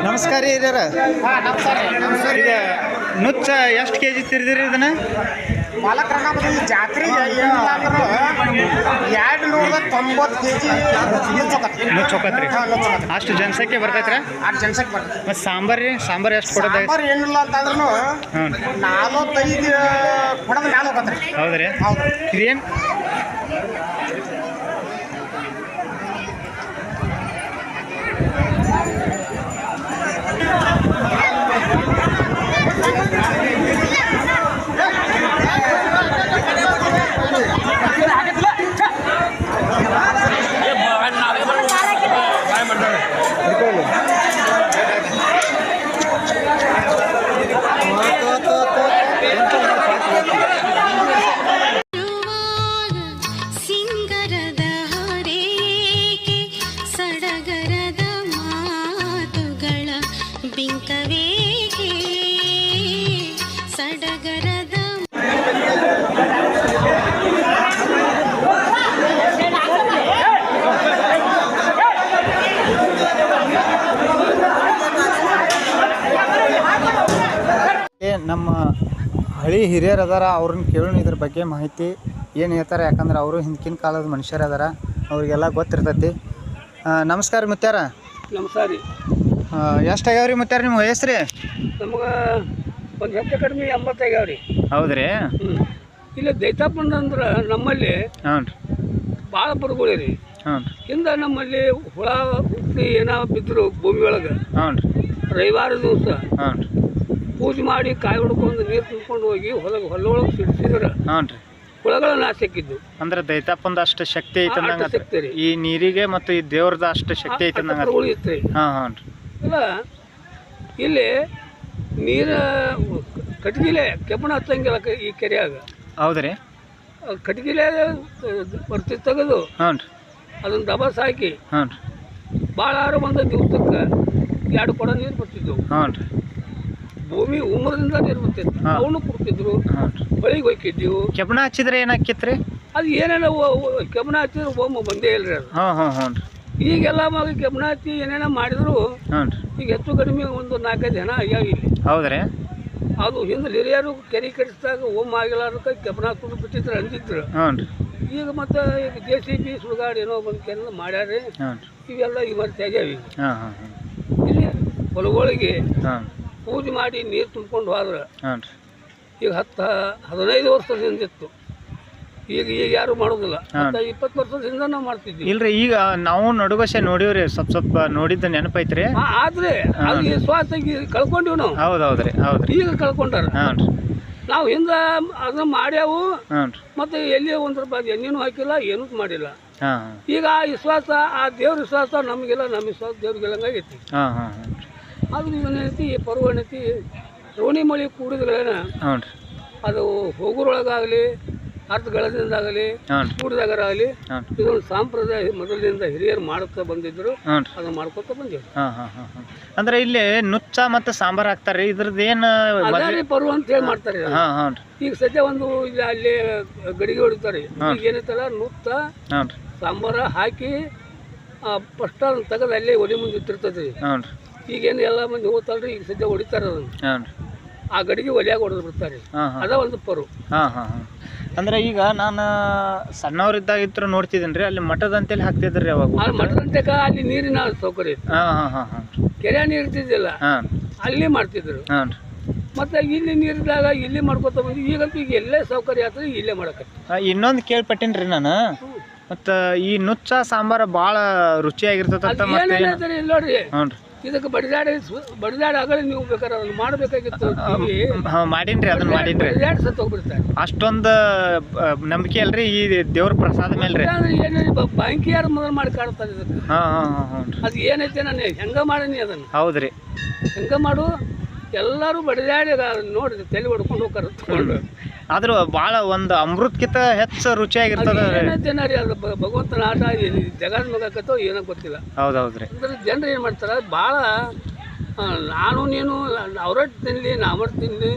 [SPEAKER 1] ನಮಸ್ಕಾರ ರೀ ಇದರ ಈಗ ನುಚ್ಚ ಎಷ್ಟು ಕೆ ಜಿ ತಿರ್ದಿರಿ ಇದನ್ನ?
[SPEAKER 4] ಬಾಲಕರಣ ಜಾತ್ರೆಗೆ ಏನಿಲ್ಲ ಅಂದ್ರೆ ಎರಡು ನೂರ ತೊಂಬತ್ತು ಕೆ ಜಿ
[SPEAKER 1] ನುಚ್ಚ ಹೋಗತ್ರಿ ಅಷ್ಟು ಜನಸಂಖ್ಯೆ ಬರ್ತೈತ್ರಿ?
[SPEAKER 4] ಅಷ್ಟು ಜನಸಂಖ್ಯೆ ಬರ್ತೈತೆ
[SPEAKER 1] ಮತ್ತು ಸಾಂಬಾರಿ ರೀ ಸಾಂಬಾರ್ ಎಷ್ಟು ಕೊಡೋದ
[SPEAKER 4] ಸಾಂಬಾರು ಏನಿಲ್ಲ ಅಂತಂದ್ರೂ
[SPEAKER 1] ಹ್ಞೂ
[SPEAKER 4] ನಲವತ್ತೈದು ಕೊಡೋದು ಹೋಗತ್ರಿ.
[SPEAKER 1] ಹೌದ್ರಿ?
[SPEAKER 4] ಹೌದು.
[SPEAKER 1] ಇದೇನು? ಹಿರಿಯರು ಅದಾರ ಅವ್ರನ್ನ ಕೇಳೋಣ ಇದ್ರ ಬಗ್ಗೆ ಮಾಹಿತಿ ಏನು ಹೇಳ್ತಾರೆ ಯಾಕಂದ್ರೆ ಅವರು ಹಿಂದಿನ ಕಾಲದ ಮನುಷ್ಯರು ಅದಾರ ಅವ್ರಿಗೆಲ್ಲ ಗೊತ್ತಿರ್ತೈತಿ. ನಮಸ್ಕಾರ ಮುತ್ಯಾರ.
[SPEAKER 5] ನಮಸ್ಕಾರ ರೀ.
[SPEAKER 1] ಎಷ್ಟು ರೀ ಮುತ್ಯಾರ ನಿಮ್ಮ ವಯಸ್ಸು ರೀ?
[SPEAKER 5] ನಮ್ಗೆ ಒಂದು ಹೆಚ್ಚು ಕಡಿಮೆ ಎಂಬತ್ತು ಆಗ್ಯಾವ ರೀ.
[SPEAKER 1] ಹೌದ್ರಿ.
[SPEAKER 5] ಇಲ್ಲ ದೈತಾಪಣ್ಣ ಅಂದ್ರೆ ನಮ್ಮಲ್ಲಿ
[SPEAKER 1] ಹ್ಞೂ ರೀ.
[SPEAKER 5] ಭಾಳ ರೀ.
[SPEAKER 1] ಹ್ಞೂ ರೀ.
[SPEAKER 5] ಹಿಂದೆ ನಮ್ಮಲ್ಲಿ ಹುಳ ಹುಟ್ಟಿ ಏನೋ ಬಿದ್ದರು ಭೂಮಿ ಒಳಗೆ
[SPEAKER 1] ಹ್ಞೂ ರೀ.
[SPEAKER 5] ರವಿವಾರ ದಿವಸ
[SPEAKER 1] ಹ್ಞೂ ರೀ.
[SPEAKER 5] ಪೂಜೆ ಮಾಡಿ ಕಾಯಿ ಹುಡ್ಕೊಂಡು ನೀರು ತುಂಬ್ಕೊಂಡು ಹೋಗಿ ಹೊಲ ಹೊಲೊಳಗೆ ಸಿಡಿಸಿದ್ರೆ
[SPEAKER 1] ಹ್ಞೂ ರೀ.
[SPEAKER 5] ಹುಳಗಳ ನಾಶ ಸಿಕ್ಕಿದ್ದು
[SPEAKER 1] ಅಂದ್ರೆ ದೈತಾಪಂದ ಅಷ್ಟು ಶಕ್ತಿ ಐತೆ
[SPEAKER 5] ಶಕ್ತಿ ರೀ.
[SPEAKER 1] ಈ ನೀರಿಗೆ ಮತ್ತು ಈ ದೇವ್ರದ ಅಷ್ಟು ಶಕ್ತಿ ಐತೆ ಅಂದಂಗ
[SPEAKER 5] ರೀ
[SPEAKER 1] ಹಾಂ ಹ್ಞೂ ರೀ.
[SPEAKER 5] ಇಲ್ಲ ಇಲ್ಲಿ ನೀರು ಕಟ್ಗಿಲೆ ಕೆಬ್ಬಣ ಹತ್ತಂಗಿಲ್ಲ ಕ- ಈ ಕೆರೆಯಾಗ.
[SPEAKER 1] ಹೌದ್ರಿ
[SPEAKER 5] ಆ ಕಟ್ಗಿಲೆ ಬರ್ತಿ ತೆಗೆದು
[SPEAKER 1] ಹ್ಞೂ ರೀ.
[SPEAKER 5] ಅದನ್ನ ದಬಸ್ ಹಾಕಿ
[SPEAKER 1] ಹ್ಞೂ ರೀ.
[SPEAKER 5] ಭಾಳ ಒಂದು ದಿವಸಕ್ಕೆ ಎರಡು ಕೊಡ ನೀರು ಬರ್ತಿದ್ದವು
[SPEAKER 1] ಹ್ಞೂ ರೀ.
[SPEAKER 5] ಭೂಮಿ ಉಮರದಿಂದ ನೀರು ಅವನು ಕೊಡ್ತಿದ್ರು. ಬಳಿಗೆ ಹೋಗಿದ್ದೀವಿ ಕೆಬಣ
[SPEAKER 1] ಕೆಬ್ಬಣ ಹಚ್ಚಿದ್ರೆ ಏನಾಕಿತ್ರಿ
[SPEAKER 5] ಅದು ಏನೇನೋ ಕೆಮ್ಮನ ಹಚ್ಚಿದ್ರೆ ಒಮ್ಮೆ ಬಂದೇ ಇಲ್ರಿ ಅದು.
[SPEAKER 1] ಹ್ಞೂ ರೀ.
[SPEAKER 5] ಈಗೆಲ್ಲ ಮಗ ಕೆಮ್ಮನ ಹಚ್ಚಿ ಏನೇನೋ ಮಾಡಿದ್ರು
[SPEAKER 1] ಹ್ಞೂ ರೀ.
[SPEAKER 5] ಈಗ ಹೆಚ್ಚು ಕಡಿಮೆ ಒಂದು ನಾಲ್ಕೈದು ಜನ ಆಗ್ಯಾವ ಇಲ್ಲಿ.
[SPEAKER 1] ಹೌದ್ರಿ
[SPEAKER 5] ಅದು ಹಿಂದೆ ಹಿರಿಯರು ಕೆರೆ ಕಡಿಸಿದಾಗ ಓಮ್ ಆಗಿಲಾರ್ದಕ್ಕೆ ಕೆಬಣ ಹಾಕೊಂಡು ಬಿಟ್ಟಿದ್ರು ಅಂದಿದ್ರು.
[SPEAKER 1] ಹ್ಞೂ ರೀ.
[SPEAKER 5] ಈಗ ಮತ್ತೆ ಈಗ ಜೆ ಸಿ ಬಿ ಸುಡುಗಾಡು ಏನೋ ಬಂದು ಕೆಲ ಮಾಡ್ಯಾರ
[SPEAKER 1] ಹ್ಞೂ ರೀ.
[SPEAKER 5] ಇವೆಲ್ಲ ಈ ಮತ್ತೆ ಆಗ್ಯಾವ ಈಗ ಇಲ್ಲಿ ಹೊಲಗಳಿಗೆ ಪೂಜೆ ಮಾಡಿ ನೀರು ತುಂಬ್ಕೊಂಡು ಹೋದ್ರೆ ಈಗ ಹತ್ತು ಹದಿನೈದು ವರ್ಷದಿಂದ ಇತ್ತು. ಈಗ ಈಗ ಯಾರು ಮಾಡೋದಿಲ್ಲ. ಇಪ್ಪತ್ತು ವರ್ಷದಿಂದ ನಾವು ಮಾಡ್ತಿದ್ವಿ
[SPEAKER 1] ಇಲ್ರಿ ಈಗ ನಾವು ನಡುಗಸೆ ನೋಡಿವ್ರಿ ಸ್ವಲ್ಪ ಸ್ವಲ್ಪ ನೋಡಿದ್ದ ನೆನಪೈತ್ರಿ.
[SPEAKER 5] ಆದ್ರೆ ಈ ಶ್ವಾಸ ಕಳ್ಕೊಂಡಿವ್ ನಾವು.
[SPEAKER 1] ಹೌದು ಹೌದ್ರಿ.
[SPEAKER 5] ಈಗ ಕಳ್ಕೊಂಡಾರ. ನಾವು ಹಿಂದೆ ಅದನ್ನ ಮಾಡ್ಯಾವು. ಮತ್ತೆ ಎಲ್ಲಿ ಒಂದ್ ರೂಪಾಯಿ ಎಣ್ಣೆನೂ ಹಾಕಿಲ್ಲ ಏನೂ ಮಾಡಿಲ್ಲ. ಈಗ ಆ ವಿಶ್ವಾಸ ಆ ದೇವ್ರ ವಿಶ್ವಾಸ ನಮಗಿಲ್ಲ ನಮ್ಮ ವಿಶ್ವಾಸ ದೇವ್ರಿಗೆಲ್ಲಂಗಾಗೈತಿ ಅದು ಏನೈತಿ ಪರ್ವ ಏನೈತಿ ರೋಣಿ ಮಳೆ ಕೂಡಿದ್ಗಳೇನ
[SPEAKER 1] ಹ್ಞೂ
[SPEAKER 5] ಅದು ಹೋಗುರೊಳಗಾಗ್ಲಿ ಅರ್ಧ
[SPEAKER 1] ಗಳದಿಂದಾಗಲಿ ಕೂಡಿದಾಗಲಿ
[SPEAKER 5] ಇದೊಂದು ಸಾಂಪ್ರದಾಯ ಮೊದಲಿನಿಂದ ಹಿರಿಯರು ಮಾಡುತ್ತಾ ಬಂದಿದ್ರು. ಅದನ್ನ ಮಾಡ್ಕೊತ ಬಂದಿದ್ರು.
[SPEAKER 1] ಅಂದ್ರೆ ಇಲ್ಲಿ ನುಚ್ಚ ಮತ್ತು ಸಾಂಬಾರ್ ಹಾಕ್ತಾರೆ ಇದ್ರದ್ದು ಏನು
[SPEAKER 5] ಪರ್ವ ಅಂತ ಹೇಳಿ ಮಾಡ್ತಾರೆ ಈಗ ಸದ್ಯ ಒಂದು ಇಲ್ಲಿ ಅಲ್ಲಿ ಗಡಿಗೆ ಹೊಡಿತಾರೆ. ಈಗ ಏನೈತಲ್ಲ ನುತ್ತ
[SPEAKER 1] ಹ್ಞೂ
[SPEAKER 5] ಸಾಂಬಾರ ಹಾಕಿ ಫಸ್ಟ್ ಅದನ್ನ ತೆಗೆದು ಅಲ್ಲೇ ಒಲಿ ಮುಂದೆ ಇಟ್ಟಿರ್ತದೆ ಈಗೇನು ಎಲ್ಲ ಮಂದಿ ಹೋಗ್ತಲ್ರಿ ಈಗ ಸದ್ಯ ಹೊಡಿತಾರೆ ಅದನ್ನ.
[SPEAKER 1] ಹ್ಞೂ ರೀ
[SPEAKER 5] ಆ ಗಡಿಗೆ ಒಲಿಯಾಗ ಹೊಡೆದು ಬಿಡ್ತಾರೆ.
[SPEAKER 1] ಹಾಂ ಹಾಂ.
[SPEAKER 5] ಅದ ಒಂದು ಪರು.
[SPEAKER 1] ಹಾಂ ಹಾಂ ಹಾಂ. ಅಂದ್ರೆ ಈಗ ನಾನು ಸಣ್ಣವ್ರಿದ್ದಾಗಿದ್ರು ನೋಡ್ತಿದ್ದೀನಿ ರೀ ಅಲ್ಲಿ ಮಠದಂತೇಳಿ ಹಾಕ್ತಿದ್ರಿ ಅವಾಗ
[SPEAKER 5] ಮಠದಂತೆ ಮಠದಂತೆಕ ಅಲ್ಲಿ ನೀರಿನ ಸೌಕರ್ಯ ಇತ್ತು.
[SPEAKER 1] ಹಾಂ ಹಾಂ ಹಾಂ ಹಾಂ.
[SPEAKER 5] ಕೆರೆ ನೀರು ಇರ್ತಿದ್ದಿಲ್ಲ
[SPEAKER 1] ಹಾಂ.
[SPEAKER 5] ಅಲ್ಲಿ ಮಾಡ್ತಿದ್ರು.
[SPEAKER 1] ಹಾಂ ರೀ
[SPEAKER 5] ಮತ್ತೆ ಇಲ್ಲಿ ನೀರಿದ್ದಾಗ ಇಲ್ಲಿ ಮಾಡ್ಕೊತ ಬಂದು ಈಗಂತೂ ಈಗ ಎಲ್ಲೇ ಸೌಕರ್ಯ ಆಗ್ತದೆ ಇಲ್ಲೇ ಮಾಡಕತ್ತೆ.
[SPEAKER 1] ಇನ್ನೊಂದು ಕೇಳ್ಪಟ್ಟೇನಿ ರೀ ನಾನು ಮತ್ತು ಈ ನುಚ್ಚ ಸಾಂಬಾರು ಭಾಳ ರುಚಿಯಾಗಿರ್ತದಂತ
[SPEAKER 5] ಅದು
[SPEAKER 1] ಮತ್ತೆ
[SPEAKER 5] ಏನೇನು ಹೇಳ್ತಾರೆ ಇಲ್ಲಿ ನೋಡ್ರಿ.
[SPEAKER 1] ಹ್ಞೂ ರೀ
[SPEAKER 5] ಇದಕ್ಕೆ ಬಡಿದಾಡಿ ಬಡಿದಾಡಿ ಆಗಲೇ ನೀವು ಬೇಕಾದ್ರೆ ಅದನ್ನು ಮಾಡಬೇಕಾಗಿತ್ತು
[SPEAKER 1] ಹಾಂ ಮಾಡೀನಿ ರೀ ಅದನ್ನ ಮಾಡೀನಿ ರೀ
[SPEAKER 5] ಬಡಿದಾಡಿ ಸತ್ತು ಹೋಗ್ಬಿಡ್ತಾರೆ
[SPEAKER 1] ಅಷ್ಟೊಂದು ನಂಬಿಕೆ ಅಲ್ರಿ ಈ ದೇವ್ರ ಪ್ರಸಾದ ಮೇಲೆ ರೀ
[SPEAKER 5] ಅಂದ್ರೆ ಏನೇನು ಬ್ಯಾಂಕಿಯಾರು ಮೊದಲು ಮಾಡಿ ಕಾಡ್ತಾರೆ ಇದಕ್ಕೆ.
[SPEAKER 1] ಹಾಂ ಹಾಂ ಹಾಂ
[SPEAKER 5] ಅದು ಏನೈತೆ ನಾನು ಹೆಂಗೆ ಮಾಡೀನಿ ಅದನ್ನು?
[SPEAKER 1] ಹೌದು ರೀ
[SPEAKER 5] ಹೆಂಗೆ ಮಾಡು? ಎಲ್ಲರೂ ಬಡಿದಾಡಿ ನೋಡಿ ತಲೆ ಹೊಡ್ಕೊಂಡು ಹೋಗ್ತಾರೆ
[SPEAKER 1] ಆದ್ರೂ ಭಾಳ ಒಂದು ಅಮೃತಕ್ಕಿಂತ ಹೆಚ್ಚು ರುಚಿಯಾಗಿರ್ತದ
[SPEAKER 5] ಅದು ಭ- ಭಗವಂತನ ಆಟ ಜಗನ್ ಮಗಕ್ಕತ್ತೋ ಏನೋ ಗೊತ್ತಿಲ್ಲ.
[SPEAKER 1] ಹೌದು ಹೌದು ರೀ
[SPEAKER 5] ಅಂದ್ರೆ ಜನರು ಏನು ಮಾಡ್ತಾರೆ ಭಾಳ ನಾನು ನೀನು ಅವ್ರಟ್ಟು ತಿನ್ನಲಿ ನಾವಟ್ಟು ತಿನ್ನಲಿ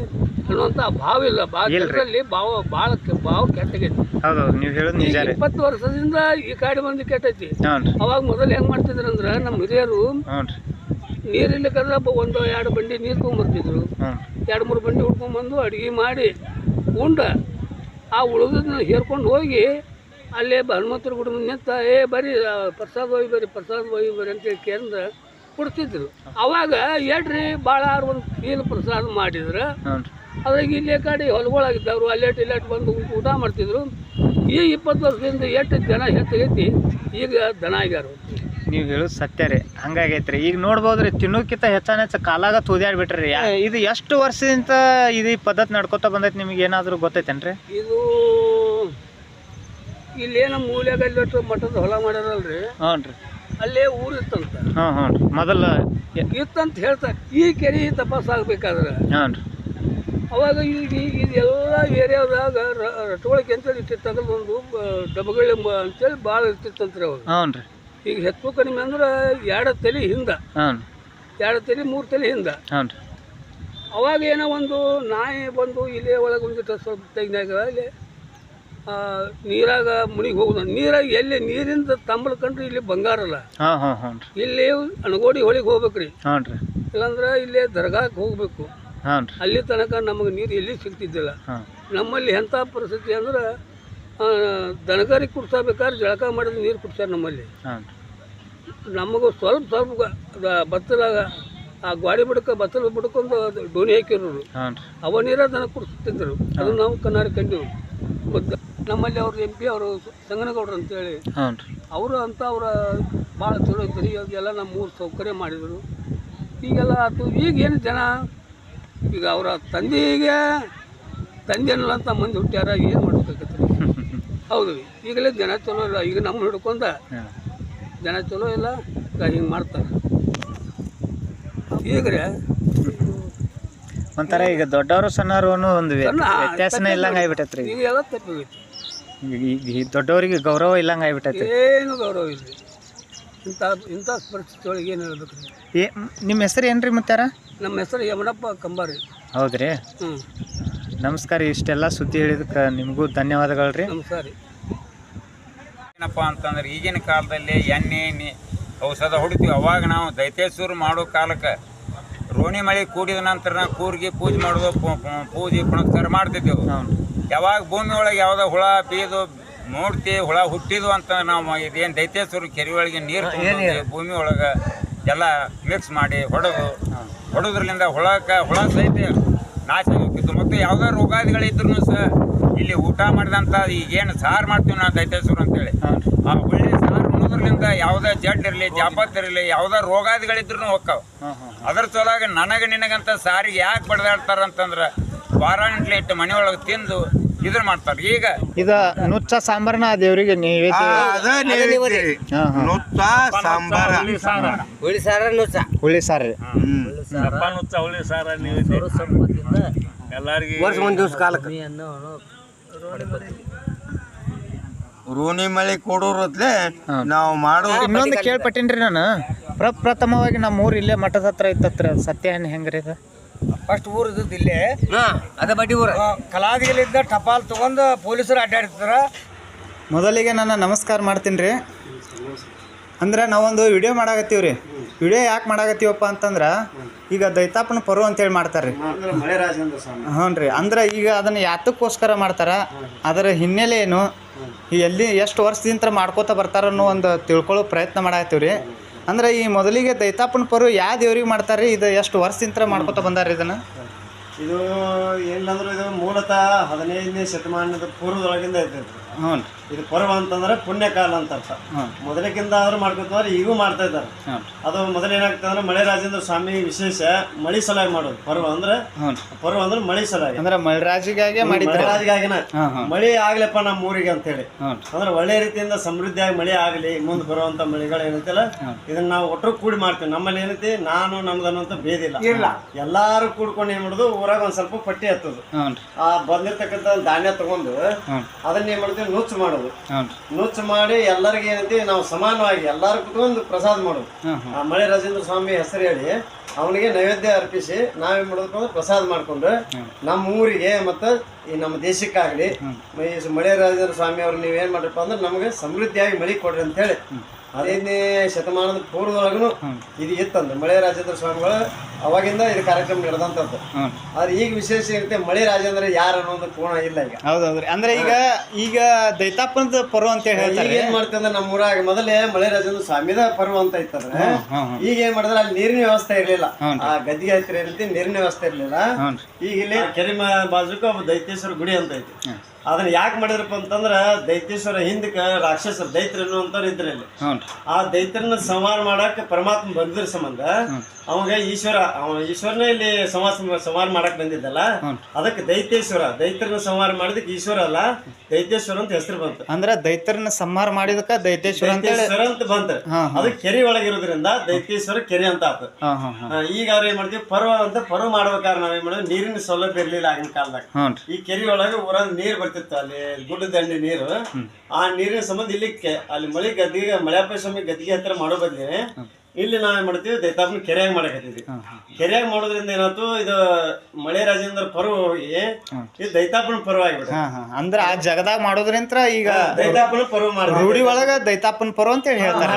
[SPEAKER 5] ಅನ್ನುವಂಥ ಭಾವ ಇಲ್ಲ. ಭಾಳ ಜನರಲ್ಲಿ ಭಾವ ಭಾಳ ಕೆ- ಭಾವ ಕೆಟ್ಟಗೈತಿ.
[SPEAKER 1] ನೀವು ಹೇಳೋದು ನಿಜ
[SPEAKER 5] ಈಗ
[SPEAKER 1] ರೀ
[SPEAKER 5] ಇಪ್ಪತ್ತು ವರ್ಷದಿಂದ ಈ ಕಾಡಿ ಬಂದು ಕೆಟ್ಟೈತಿ.
[SPEAKER 1] ಹ್ಞೂ ರೀ
[SPEAKER 5] ಅವಾಗ ಮೊದಲು ಹೆಂಗ್ ಮಾಡ್ತಿದ್ರು ಅಂದ್ರ ನಮ್ಮ ಹಿರಿಯರು
[SPEAKER 1] ಹ್ಞೂ ರೀ
[SPEAKER 5] ನೀರಿಲ್ಲಕಂದ್ರೆ ಒಂದು ಎರಡು ಬಂಡಿ ನೀರು ತೊಗೊಂಬರ್ತಿದ್ರು.
[SPEAKER 1] ಹ್ಞೂ
[SPEAKER 5] ಎರಡು ಮೂರು ಬಂಡಿ ಹುಡ್ಕೊಂಡ್ಬಂದು ಅಡುಗೆ ಮಾಡಿ ಉಂಡ ಆ ಉಳಿದನ್ನ ಹೇರ್ಕೊಂಡು ಹೋಗಿ ಅಲ್ಲೇ ಹನುಮಂತರ ಗುಡಿ ಮುಂದೆ ನಿಂತ ಏ ಬರೀ ಪ್ರಸಾದ ಹೋಗಿ ಬರೀ ಪ್ರಸಾದ ಹೋಗಿ ಬರ್ರಿ ಅಂತೇಳಿ ಕೇಂದ್ರ ಕೊಡ್ತಿದ್ರು. ಅವಾಗ ಎಡ್ರಿ ಭಾಳ ಒಂದು ಕೀಲು ಪ್ರಸಾದ ಮಾಡಿದ್ರು. ಅದ್ರಾಗ ಇಲ್ಲೇ ಕಡೆ ಹೊಲಗಳಾಗಿದ್ದವರು ಅಲ್ಲೇಟ್ ಇಲ್ಲೇಟ್ ಬಂದು ಊಟ ಮಾಡ್ತಿದ್ರು. ಈ ಇಪ್ಪತ್ತು ವರ್ಷದಿಂದ ಎಷ್ಟು ಜನ ಹೆಚ್ಚಾಗೈತಿ ಈಗ ದನ ಆಗ್ಯಾರ.
[SPEAKER 1] ನೀವು ಹೇಳೋದು ಸತ್ಯ ರೀ. ಹಂಗಾಗೈತ್ರಿ ಈಗ ನೋಡ್ಬೋದ್ರಿ ತಿನ್ನೋಕ್ಕಿಂತ ಹೆಚ್ಚಾನ ಹೆಚ್ಚು ಕಾಲಾಗ ತೂದ್ಯಾಡ್ಬಿಟ್ರಿ ಇದು ಎಷ್ಟು ವರ್ಷದಿಂದ ಇದು ಈ ಪದ್ಧತಿ ನಡ್ಕೊತ ಬಂದೈತಿ ನಿಮಗೆ ಏನಾದರೂ ಗೊತ್ತೈತೇನ್ರಿ?
[SPEAKER 5] ಇದು ಇಲ್ಲೇನು ಮೂಲೆಗಲ್ಲಿ ಮಠದ ಹೊಲ ಮಾಡ್ಯಾರಲ್ರಿ
[SPEAKER 1] ಹ್ಞೂ ರೀ.
[SPEAKER 5] ಅಲ್ಲೇ ಊರು ಇತ್ತಂತ.
[SPEAKER 1] ಹ್ಞೂ ಹ್ಞೂ ರೀ. ಮೊದಲ
[SPEAKER 5] ಇತ್ತಂತ ಹೇಳ್ತಾರೆ. ಈ ಕೆರೆ ತಪಾಸಾಗಬೇಕಾದ್ರೆ
[SPEAKER 1] ಹ್ಞೂ ರೀ.
[SPEAKER 5] ಅವಾಗ ಈಗ ಇದೆಲ್ಲ ಏರಿಯಾದಾಗ ರಟೋಳಿಕೆ ಅಂತೇಳಿ ಇಟ್ಟಿರ್ತಕ್ಕಂಥ ಒಂದು ಡಬ್ಬಗಳು ಅಂತೇಳಿ ಭಾಳ ಇರ್ತಿತ್ತಂತ್ರಿ ಅವಾಗ
[SPEAKER 1] ಹ್ಞೂ ರೀ.
[SPEAKER 5] ಈಗ ಹೆಚ್ಚು ಕಡಿಮೆ ಅಂದ್ರೆ ಎರಡು ತಲೆ ಹಿಂದ. ಎರಡು ತಲೆ ಮೂರು ತಲೆ ಹಿಂದೆ.
[SPEAKER 1] ರೀ
[SPEAKER 5] ಅವಾಗ ಏನೋ ಒಂದು ನಾಯಿ ಬಂದು ಇಲ್ಲಿ ಒಳಗೆ ಒಂದಿಟ್ಟು ಸ್ವಲ್ಪ ತೆಗ್ದಾಗ ಅಲ್ಲಿ ನೀರಾಗ ಮುಳಿಗೆ ಹೋಗುದು. ನೀರಾಗ ಎಲ್ಲಿ ನೀರಿಂದ ತಂಬಳ ಕಂಡ್ರೆ ಇಲ್ಲಿ ಬಂಗಾರ ಅಲ್ಲ.
[SPEAKER 1] ಹಾಂ ಹಾಂ ಹ್ಞೂ ರೀ
[SPEAKER 5] ಇಲ್ಲಿ ಅಣಗೋಡಿ ಹೊಳಿಗೆ ಹೋಗ್ಬೇಕ್ರಿ.
[SPEAKER 1] ರೀ.
[SPEAKER 5] ಇಲ್ಲಾಂದ್ರೆ ಇಲ್ಲೇ ದರ್ಗಾಕ್ಕೆ ಹೋಗ್ಬೇಕು.
[SPEAKER 1] ಹಾಂ ರೀ.
[SPEAKER 5] ಅಲ್ಲಿ ತನಕ ನಮಗೆ ನೀರು ಎಲ್ಲಿ ಸಿಗ್ತಿದ್ದಿಲ್ಲ. ನಮ್ಮಲ್ಲಿ ಎಂಥ ಪರಿಸ್ಥಿತಿ ಅಂದ್ರೆ ದನಗಾರಿ ದನಗಾರಿಗೆ ಕುಡ್ಸಬೇಕಾದ್ರೆ ಜಳಕ ಮಾಡಿದ ನೀರು ಕುಡ್ಸ್ಯಾರ ನಮ್ಮಲ್ಲಿ.
[SPEAKER 1] ಹಾಂ
[SPEAKER 5] ನಮಗೂ ಸ್ವಲ್ಪ ಸ್ವಲ್ಪ ಬತ್ತಲಾಗ ಆ ಗ್ವಾಡಿ ಬುಡಕ ಬತ್ತಲ ಬುಡಕೊಂದು ಡೋನಿ ಡೋಣಿ ಹಾಕಿರೋರು ಅವ ನೀರ ದನ ಕುಡಿಸ್ತಿದ್ರು ಅದು ನಾವು ಕನ್ನಡ ಕಂಡಿವು ಮತ್ತು ನಮ್ಮಲ್ಲಿ ಅವ್ರು ಎಂ ಪಿ ಅವರು ಸಂಗನಗೌಡ್ರು ಅಂತೇಳಿ. ಅವರು ಅಂತ ಅವರ ಭಾಳ ಚಲೋ ಇದ್ದರು. ಅದೆಲ್ಲ ನಮ್ಮ ಮೂರು ಸೌಕರ್ಯ ಮಾಡಿದರು. ಈಗೆಲ್ಲ ಆತು. ಈಗ ಏನು ಜನ? ಈಗ ಅವರ ತಂದೆಗೆ ತಂದೆ ಅಂತ ಮಂದಿ ಹುಟ್ಟ್ಯಾರ. ಏನು ಮಾಡ್ಬೇಕಾಗತ್ತೆ? ಹೌದು. ಈಗಲೇ ಜನ ಚಲೋ ಇಲ್ಲ. ಈಗ ನಮ್ಮ ಹಿಡ್ಕೊಂಡ ಜನ ಚಲೋ ಇಲ್ಲ ಹಿಂಗೆ ಮಾಡ್ತಾರೆ. ಈಗ ರೀ
[SPEAKER 1] ಒಂಥರ ಈಗ ದೊಡ್ಡವರು ಸಣ್ಣವರು ಅನ್ನೋ ಒಂದು ವ್ಯತ್ಯಾಸನೇ ಇಲ್ಲಂಗೆ ಆಗ್ಬಿಟ್ಟೈತ್ರಿ
[SPEAKER 5] ಈಗ. ಎಲ್ಲ
[SPEAKER 1] ಈ ದೊಡ್ಡವರಿಗೆ ಗೌರವ ಇಲ್ಲಂಗೆ ಆಗ್ಬಿಟ್ಟೈತೆ
[SPEAKER 5] ಏನು ಗೌರವ ಇಲ್ಲ. ಇಂಥ ಇಂಥ ಪರಿಸ್ಥಿತಿ ಒಳಗೆ ಏನು ಹೇಳ್ಬೇಕು
[SPEAKER 1] ಏ ನಿಮ್ಮ ಹೆಸರು ಏನು ರೀ ಮತ್ತಾರ?
[SPEAKER 5] ನಮ್ಮ ಹೆಸರು ಯಮನಪ್ಪ ಕಂಬಾರಿ.
[SPEAKER 1] ಹೌದ್ರಿ.
[SPEAKER 5] ಹ್ಞೂ
[SPEAKER 1] ನಮಸ್ಕಾರ ಇಷ್ಟೆಲ್ಲ ಸುದ್ದಿ ಹೇಳಿದಕ್ಕೆ ನಿಮಗೂ ಧನ್ಯವಾದಗಳು ರೀ.
[SPEAKER 5] ನಮಸ್ಕಾರ ರೀ.
[SPEAKER 6] ಏನಪ್ಪ ಅಂತಂದ್ರೆ ಈಗಿನ ಕಾಲದಲ್ಲಿ ಎಣ್ಣೆ ನಿ ಔಷಧ ಹೊಡಿತೀವಿ. ಅವಾಗ ನಾವು ದೈತೇಶ್ವರ ಮಾಡೋ ಕಾಲಕ್ಕೆ ರೋಣಿ ಮಳೆ ಕೂಡಿದ ನಂತರ ಕೂರ್ಗಿ ಪೂಜೆ ಮಾಡೋದು ಪೂಜೆ ಪುನಸ್ಕಾರ ಮಾಡ್ತಿದ್ದೆವು. ಯಾವಾಗ ಭೂಮಿ ಒಳಗೆ ಯಾವುದೋ ಹುಳ ಬೀದು ನೋಡ್ತಿ ಹುಳ ಹುಟ್ಟಿದ್ವು ಅಂತ ನಾವು ಇದೇನು ದೈತೇಶ್ವರ ಕೆರೆ ಒಳಗೆ ನೀರು ಭೂಮಿ ಒಳಗೆ ಎಲ್ಲ ಮಿಕ್ಸ್ ಮಾಡಿ ಹೊಡೆದು ಹೊಡೋದ್ರಲಿಂದ ಹುಳಕ್ಕೆ ಹುಳ ಸಹಿತ ನಾಶ ಆಗಿತ್ತು ಮತ್ತು ಯಾವುದೇ ರೋಗಾದಿಗಳಿದ್ರು ಸಹ ಇಲ್ಲಿ ಊಟ ಮಾಡಿದಂಥ ಈಗೇನು ಸಾರು ಮಾಡ್ತೀವಿ ನಾವು ದೈತೇಶ್ವರ ಅಂತೇಳಿ. ಆ ಒಳ್ಳೆ ಸಾರು ಉಣೋದ್ರಲಿಂದ ಯಾವುದೇ ಜಡ್ ಇರಲಿ ಜಾಪತ್ ಇರಲಿ ಯಾವುದೇ ರೋಗಾದಿಗಳಿದ್ರು ಹೋಗ್ತಾವ. ಅದ್ರ ಸಲುವಾಗಿ ನನಗೆ ನಿನಗಂತ ಸಾರಿಗೆ ಯಾಕೆ ಬಡ್ದಾಡ್ತಾರಂತಂದ್ರೆ ವಾರಾಂಟ್ಲೆ ಇಟ್ಟು ಮನೆಯೊಳಗೆ ತಿಂದು ಇದ್ರ ಮಾಡ್ತಾರೆ. ಈಗ
[SPEAKER 1] ಇದು ನುಚ್ಚ ಸಾಂಬಾರನ ದೇವರಿಗೆ ನೈವೇದ್ಯ ಹಾಂ ಹಾಂ.
[SPEAKER 7] ನುಚ್ಚ ಸಾಂಬಾರ.
[SPEAKER 1] ಹುಳಿ ಸಾರು. ರೀ
[SPEAKER 7] ವರ್ಷ ಒಂದ್ ದಿವ್ಸ ಕಾಲಕ್ಕೆ. ರೋಣಿ ಮಳೆ ಕೊಡೋರತ್ಲೆ ನಾವು ಮಾಡೋ
[SPEAKER 1] ಇನ್ನೊಂದು ಕೇಳ್ಪಟ್ಟಿನ್ರಿ ನಾನು. ಪ್ರಪ್ರಥಮವಾಗಿ ನಮ್ಮ ಊರು ಇಲ್ಲೇ ಮಠದ ಹತ್ರ ಇತ್ತತ್ರ ಸತ್ಯ ಏನು ಹೆಂಗ್ರಿ ಇದು?
[SPEAKER 4] ಫಸ್ಟ್ ಊರ್ ಇದ್ದದ್ದು ಇಲ್ಲೇ. ಅದ ಬಡ್ಡಿ ಊರ. ಕಲಾದಿಗಳಿದ್ದ ಟಪಾಲ್ ತಗೊಂಡು ಪೊಲೀಸರು ಅಡ್ಡಾಡ್ತಾರ
[SPEAKER 1] ಮೊದಲಿಗೆ ನಾನು ನಮಸ್ಕಾರ ಮಾಡ್ತೀನಿ ರೀ ಅಂದ್ರೆ ನಾವೊಂದು ವಿಡಿಯೋ ಮಾಡಾಕತ್ತೀವಿ ರೀ ವಿಡಿಯೋ ಯಾಕೆ ಮಾಡಾಕತ್ತೀವಪ್ಪ ಅಂತಂದ್ರೆ ಈಗ ದೈತಾಪನ ಪರು ಅಂತೇಳಿ ಮಾಡ್ತಾರೆ ರೀ ಹ್ಞೂ ರೀ ಅಂದ್ರೆ ಈಗ ಅದನ್ನು ಯಾತಕ್ಕೋಸ್ಕರ ಮಾಡ್ತಾರೆ ಅದರ ಹಿನ್ನೆಲೆ ಏನು ಎಲ್ಲಿ ಎಷ್ಟು ವರ್ಷದಿಂದ ಮಾಡ್ಕೋತ ಬರ್ತಾರ ಅನ್ನೋ ಒಂದು ತಿಳ್ಕೊಳ್ಳೋ ಪ್ರಯತ್ನ ಮಾಡಾಕತ್ತೀವಿ ರೀ ಅಂದ್ರೆ ಈ ಮೊದಲಿಗೆ ದೈತಾಪನ ಪರು ಯಾವ ದೇವ್ರಿಗೆ ಮಾಡ್ತಾರೆ ಇದು ಎಷ್ಟು ವರ್ಷದಿಂದ ಮಾಡ್ಕೊತ ಬಂದಾರ ಇದನ್ನ?
[SPEAKER 8] ಇದು ಏನಂದ್ರೆ ಇದು ಮೂಲತಃ ಹದಿನೈದನೇ ಶತಮಾನದ ಪೂರ್ವದೊಳಗಿಂದ ಐತೈತಿ
[SPEAKER 1] ಹ್ಞೂ ರೀ
[SPEAKER 8] ಇದು ಪರ್ವ ಅಂತಂದ್ರೆ ಪುಣ್ಯಕಾಲ ಅಂತ ಅರ್ಥ. ಮೊದಲಕ್ಕಿಂತ ಆದ್ರೂ ಮಾಡ್ಕೊತಾರೆ ಈಗೂ ಮಾಡ್ತಾ ಇದ್ದಾರೆ.
[SPEAKER 1] ಹ್ಞೂ
[SPEAKER 8] ಅದು ಮೊದಲ ಅಂದ್ರೆ ಮಳೆ ರಾಜೇಂದ್ರ ಸ್ವಾಮಿ ವಿಶೇಷ ಮಳಿ ಸಲಾಗಿ ಮಾಡೋದು. ಪರ್ವ ಅಂದ್ರೆ
[SPEAKER 1] ಹ್ಞೂ
[SPEAKER 8] ಪರ್ವ ಅಂದ್ರೆ ಮಳಿ ಸಲಾಗಿ
[SPEAKER 1] ಅಂದ್ರೆ ಮಳೆ ರಾಜಿಗಾಗಿ
[SPEAKER 8] ಮಳೆರಾಜಿಗಾಗಿನ
[SPEAKER 1] ಹಾಂ ಹಾಂ
[SPEAKER 8] ಮಳಿ ಆಗ್ಲಪ್ಪ ನಮ್ಮ ಊರಿಗೆ ಅಂತ ಹೇಳಿ
[SPEAKER 1] ಹ್ಞೂ
[SPEAKER 8] ಅಂದ್ರೆ ಒಳ್ಳೆ ರೀತಿಯಿಂದ ಸಮೃದ್ಧಿಯಾಗಿ ಮಳೆ ಆಗಲಿ ಮುಂದೆ ಬರುವಂತ ಮಳೆಗಳು ಏನೈತಲ್ಲ ಇದನ್ನ ನಾವು ಒಟ್ಟರು ಕೂಡಿ ಮಾಡ್ತೀವಿ. ನಮ್ಮಲ್ಲಿ ಏನೈತಿ ನಾನು ನಮ್ದು ಅನ್ನೋಂಥ ಭೇದಿಲ್ಲ ಇಲ್ಲ. ಎಲ್ಲಾರು ಕೂಡ್ಕೊಂಡು ಏನ್ ಮಾಡುದು ಊರಾಗ ಒಂದ್ ಸ್ವಲ್ಪ ಪಟ್ಟಿ ಹತ್ತದು.
[SPEAKER 1] ಹ್ಞೂ ರೀ
[SPEAKER 8] ಆ ಬಂದಿರ್ತಕ್ಕಂಥ ಧಾನ್ಯ ತಗೊಂಡು
[SPEAKER 1] ಹ್ಞೂ
[SPEAKER 8] ಅದನ್ನ ಏನ್ ಮಾಡ್ತೀವಿ ನುಚ್ಚು ಮಾಡೋದು. ನುಚ್ಚು ಮಾಡಿ ಎಲ್ಲರಿಗೆ ಏನೈತಿ ನಾವು ಸಮಾನವಾಗಿ ಎಲ್ಲಾರು ಕುತ್ಕೊಂಡು ಪ್ರಸಾದ ಮಾಡೋದು. ಆ ಮಳೆ ರಾಜೇಂದ್ರ ಸ್ವಾಮಿ ಹೆಸರು ಹೇಳಿ ಅವನಿಗೆ ನೈವೇದ್ಯ ಅರ್ಪಿಸಿ ನಾವೇನ್ ಮಾಡೋದಪ್ಪ ಅಂದ್ರೆ ಪ್ರಸಾದ ಮಾಡ್ಕೊಂಡು ನಮ್ಮ ಊರಿಗೆ ಮತ್ತು ಈ ನಮ್ಮ ದೇಶಕ್ಕಾಗಲಿ ಈ ಮಳೆ ರಾಜೇಂದ್ರ ಸ್ವಾಮಿ ಅವ್ರು ನೀವೇನ್ ಮಾಡ್ರಪ್ಪ ಅಂದ್ರೆ ನಮಗೆ ಸಮೃದ್ಧಿಯಾಗಿ ಮಳಿ ಕೊಡ್ರಿ ಅಂತ ಹೇಳಿ. ಹದಿನೈದನೇ ಶತಮಾನದ ಪೂರ್ವದೊಳಗೂ ಇದು ಇತ್ತಂದ್ರೆ ಮಳೆ ರಾಜೇಂದ್ರ ಸ್ವಾಮಿಗಳು ಅವಾಗಿಂದ ಇದು ಕಾರ್ಯಕ್ರಮ ನಡೆದಂಥದ್ದು.
[SPEAKER 1] ಹ್ಞೂ.
[SPEAKER 8] ಆದ್ರೆ ಈಗ ವಿಶೇಷ ಇರುತ್ತೆ ಮಳೆ ರಾಜೇಂದ್ರ ಯಾರು ಅನ್ನೋದು ಕೋಣ ಇಲ್ಲ ಈಗ.
[SPEAKER 1] ಹೌದೌದ್ರಿ. ಅಂದ್ರೆ ಈಗ ಈಗ ದೈತಾಪನದ ಪರ್ವ ಅಂತ ಹೇಳಿ
[SPEAKER 8] ಈಗ
[SPEAKER 1] ಹೇಳ್ತಾರೆ
[SPEAKER 8] ಏನ್ ಮಾಡ್ತಂದ್ರೆ ನಮ್ಮ ಊರಾಗ ಮೊದಲೇ ಮಳೆ ರಾಜೇಂದ್ರ ಸ್ವಾಮಿದ ಪರ್ವ ಅಂತ ಇತ್ತಂದ್ರೆ
[SPEAKER 1] ಹ್ಮ್, ಹ್ಮ್.
[SPEAKER 8] ಈಗ ಏನ್ ಮಾಡಿದ್ರೆ ಅಲ್ಲಿ ನೀರಿನ ವ್ಯವಸ್ಥೆ ಇರ್ಲಿಲ್ಲ. ಆ ಗದ್ದಿಗೆ ಹತ್ತಿರ ಏನೈತಿ ನೀರಿನ ವ್ಯವಸ್ಥೆ ಇರ್ಲಿಲ್ಲ.
[SPEAKER 1] ಹ್ಞೂ
[SPEAKER 8] ಈಗ ಇಲ್ಲಿ ಕೆರೆ ಬಾಜುಕ ಒಬ್ಬ ದೈತೇಶ್ವರ ಗುಡಿ ಅಂತ ಐತಿ. ಅದನ್ನ ಯಾಕೆ ಮಾಡಿದ್ರಪ್ಪ ಅಂತಂದ್ರ ದೈತ್ಯೇಶ್ವರ ಹಿಂದಕ್ಕೆ ರಾಕ್ಷಸರು ದೈತ್ರನು ಅನ್ನುವಂಥವ್ರು ಇದ್ರ ಇಲ್ಲಿ. ಆ ದೈತ್ರನ ಸಂಹಾರ ಮಾಡಕ್ ಪರಮಾತ್ಮ ಬಂದಿರ ಸಂಬಂಧ. ಅವಾಗ ಈಶ್ವರ ಅವ ಈಶ್ವರನೇ ಇಲ್ಲಿ ಸಂವಾರ ಸಂಹಾರ ಮಾಡಕ್ ಬಂದಿದ್ದಲ್ಲ. ಅದಕ್ಕೆ ದೈತ್ಯೇಶ್ವರ ದೈತ್ರನ ಸಂಹಾರ ಮಾಡಿದಕ್ಕೆ ಈಶ್ವರ ಅಲ್ಲ ದೈತ್ಯೇಶ್ವರ ಅಂತ ಹೆಸರು ಬಂತು.
[SPEAKER 1] ಅಂದ್ರೆ ದೈತ್ರನ ಸಂಹಾರ ಮಾಡಿದಕ್ಕ ದೈತೇಶ್ವರ ಅಂತ
[SPEAKER 8] ಬಂತ. ಅದು ಕೆರೆ ಒಳಗಿರೋದ್ರಿಂದ ದೈತ್ಯೇಶ್ವರ ಕೆರೆ ಅಂತ ಆತು. ಈಗ ಅವ್ರ ಏನ್ ಮಾಡ್ತೀವಿ? ಪರ್ವ ಅಂತ ಪರ್ವ ಮಾಡ್ಬೇಕಾದ್ರೆ ನಾವೇನ್ ಮಾಡೋದು? ನೀರಿನ ಸೌಲಭ್ಯ ಇರ್ಲಿಲ್ಲ ಆಗಿನ ಕಾಲದಾಗ. ಈ ಕೆರೆ ಒಳಗೆ ಊರಾಗ ನೀರ್ ಬರ್ತಿತ್ತು ಅಲ್ಲಿ ಗುಡ್ಡ ದಂಡಿ ನೀರು. ಆ ನೀರಿನ ಸಂಬಂಧ ಇಲ್ಲಿ ಅಲ್ಲಿ ಮಳೆ ಗದ್ದಿಗೆ ಮಳೆ ಸ್ವಾಮಿ ಗದ್ದಿಗೆ ಹತ್ರ ಮಾಡೋ ಬದ್ಲಿ ಇಲ್ಲಿ ನಾವೇನ್ ಮಾಡ್ತೀವಿ ದೈತಾಪನ ಕೆರೆಯಾಗ ಮಾಡಕತ್ತಿದ್ವಿ ಕೆರೆಯಾಗ ಮಾಡೋದ್ರಿಂದ ಏನಾಯ್ತು ಇದು ಮಳೆ ರಾಜೇಂದ್ರ ಪರ್ವ ಹೋಗಿ ಇದು ದೈತಾಪನ ಪರ್ವ ಆಗಿಬಿಟ್ಟು
[SPEAKER 1] ಅಂದ್ರ ಆ ಜಗದಾಗ ಮಾಡೋದ್ರಿಂತ ಈಗ
[SPEAKER 8] ದೈತಾಪನ ಪರ್ವ ಮಾಡಿ
[SPEAKER 1] ರೂಢಿ ಒಳಗ ದೈತಾಪನ್ ಪರ್ವ ಅಂತ ಹೇಳಿ ಹೇಳ್ತಾರೆ.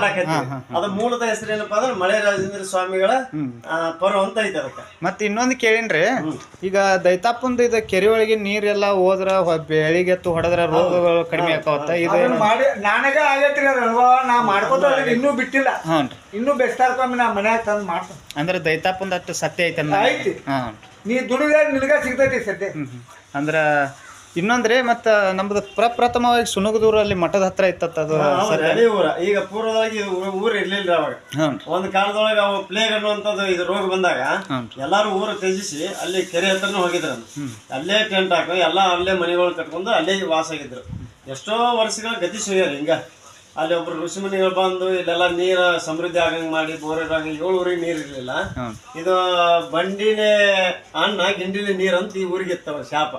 [SPEAKER 8] ಅದ ಮೂಲದ ಹೆಸರು ಏನಪ್ಪಾ ಅಂದ್ರೆ ಮಳೆ ರಾಜೇಂದ್ರ ಸ್ವಾಮಿಗಳ ಪರ್ವ ಅಂತ ಐತೆ ಅದಕ್ಕೆ.
[SPEAKER 1] ಮತ್ತೆ ಇನ್ನೊಂದು ಕೇಳಿನ್ರಿ ಈಗ ದೈತಾಪಂದು ಇದು ಕೆರೆ ಒಳಗೆ ನೀರೆಲ್ಲ ಹೋದ್ರ ಬೆಳಿಗ್ಗೆ ಎತ್ತು ಹೊಡೆದ್ರ ರೋಗಗಳು ಕಡಿಮೆ ಆಗ್ತಾವತ್ತ ಇದು
[SPEAKER 4] ಮಾಡಿ ನನಗ ಆಗೈತ್ರಿ ನಾ ಮಾಡ್ಕೋತ ಇನ್ನೂ ಬಿಟ್ಟಿಲ್ಲ.
[SPEAKER 1] ಹ್ಞೂ
[SPEAKER 4] ಇನ್ನೂ ನಾ ಮನ್ಯಾಗ ತಂದು ಮಾಡ್ತೀನಿ.
[SPEAKER 1] ಅಂದ್ರೆ ದೈತಾಪಂದ ಅಷ್ಟು ಸತ್ಯ ಐತೆ
[SPEAKER 4] ಐತಿ.
[SPEAKER 1] ಹಾ.
[SPEAKER 4] ನೀ ದುಡಿದ್ರೆ ನಿನಗ ಸಿಗ್ತೈತಿ ಸದ್ಯ.
[SPEAKER 1] ಅಂದ್ರ ಇನ್ನೊಂದ್ರಿ ಮತ್ತ ನಮ್ದು ಪ್ರಪ್ರಥಮವಾಗಿ ಸುನಗದೂರಲ್ಲಿ ಮಠದ ಹತ್ರ ಇತ್ತತ್ತ ಅದು
[SPEAKER 8] ಅಲ್ಲಿ ಅದೇ ಊರ. ಈಗ ಪೂರ್ವದೊಳಗೆ ಊ- ಊರು ಇರ್ಲಿಲ್ಲ ಅವಾಗ.
[SPEAKER 1] ಹ್ಞೂ.
[SPEAKER 8] ಒಂದ್ ಕಾಲದೊಳಗೆ ಅವು ಪ್ಲೇಗ್ ಅನ್ನುವಂಥದ್ದು ಇದು ರೋಗ ಬಂದಾಗ ಎಲ್ಲಾರು ಊರು ತ್ಯಜಿಸಿ ಅಲ್ಲಿ ಕೆರೆ ಹತ್ರನೂ ಹೋಗಿದ್ರು ಅಲ್ಲೇ ಟೆಂಟ್ ಹಾಕಿ ಎಲ್ಲ ಅಲ್ಲೇ ಮನೆಗಳು ಕಟ್ಕೊಂಡು ಅಲ್ಲೇ ವಾಸ ಆಗಿದ್ರು. ಎಷ್ಟೋ ವರ್ಷಗಳ ಗತಿ ಸುಯ್ಯಾರ ಹಿಂಗ. ಅಲ್ಲಿ ಒಬ್ರು ಋಷಿಮುನಿಗಳು ಬಂದು ಇಲ್ಲೆಲ್ಲ ನೀರ ಸಮೃದ್ಧಿ ಆಗಂಗ್ ಮಾಡಿ ಬೋರ್ ಆಗಂಗ್ ಏಳು ಊರಿಗೆ ನೀರ್ ಇರ್ಲಿಲ್ಲ. ಇದು ಬಂಡಿನೇ ಅನ್ನ ಗಿಂಡಿನ ನೀರ್ ಅಂತ ಈ ಊರಿಗೆ ಇತ್ತವ ಶಾಪ.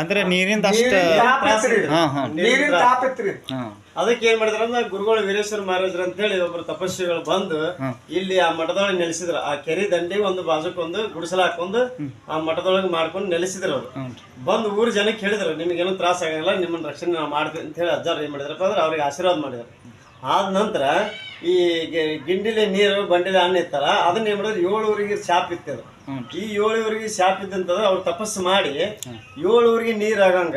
[SPEAKER 1] ಅಂದ್ರೆ ನೀರಿಂದ ಅಷ್ಟ
[SPEAKER 4] ನೀರಿನ
[SPEAKER 8] ಅದಕ್ಕೆ ಏನ್ ಮಾಡಿದ್ರ ಅಂದ್ರೆ ಗುರುಗಳು ವೀರೇಶ್ವರ ಮಹಾರಾಜರು ಅಂತ ಹೇಳಿ ಒಬ್ರು ತಪಸ್ವಿಗಳು ಬಂದು ಇಲ್ಲಿ ಆ ಮಠದೊಳಗೆ ನೆಲೆಸಿದ್ರು. ಆ ಕೆರೆ ದಂಡಿ ಒಂದು ಬಾಜುಕೊಂದು ಗುಡಿಸಲಾಕೊಂದು ಗುಡಿಸಲ ಹಾಕೊಂಡು ಆ ಮಠದೊಳಗೆ ಮಾಡ್ಕೊಂಡು ನೆಲೆಸಿದ್ರು ಅವ್ರು. ಬಂದು ಊರು ಜನಕ್ಕೆ ಹೇಳಿದ್ರು ನಿಮ್ಗೇನು ತ್ರಾಸ ಆಗಲ್ಲ ನಿಮ್ಮನ್ನ ರಕ್ಷಣೆ ನಾವು ಮಾಡ್ತೀವಿ ಅಂತ ಹೇಳಿ ಅಜ್ಜಾರು ಏನ್ ಮಾಡಿದ್ರಪ್ಪ ಅಂದ್ರೆ ಅವ್ರಿಗೆ ಆಶೀರ್ವಾದ ಮಾಡಿದ್ರು. ಆದ ನಂತರ ಈ ಗಿಂಡಿಲಿ ನೀರು ಬಂಡಿಲಿ ಹಣ್ಣು ಇತ್ತಲ್ಲ ಅದನ್ನ ಏನ್ ಮಾಡಿದ್ರು ಏಳು ಊರಿಗೆ ಶಾಪ್ ಇತ್ತದು ಈ ಏಳು ಊರಿಗೆ ಶಾಪ್ ಇದ್ದಂತಂದ್ರೆ ಅವ್ರು ತಪಸ್ಸು ಮಾಡಿ ಏಳು ಊರಿಗೆ ನೀರ್ ಆಗಂಗ.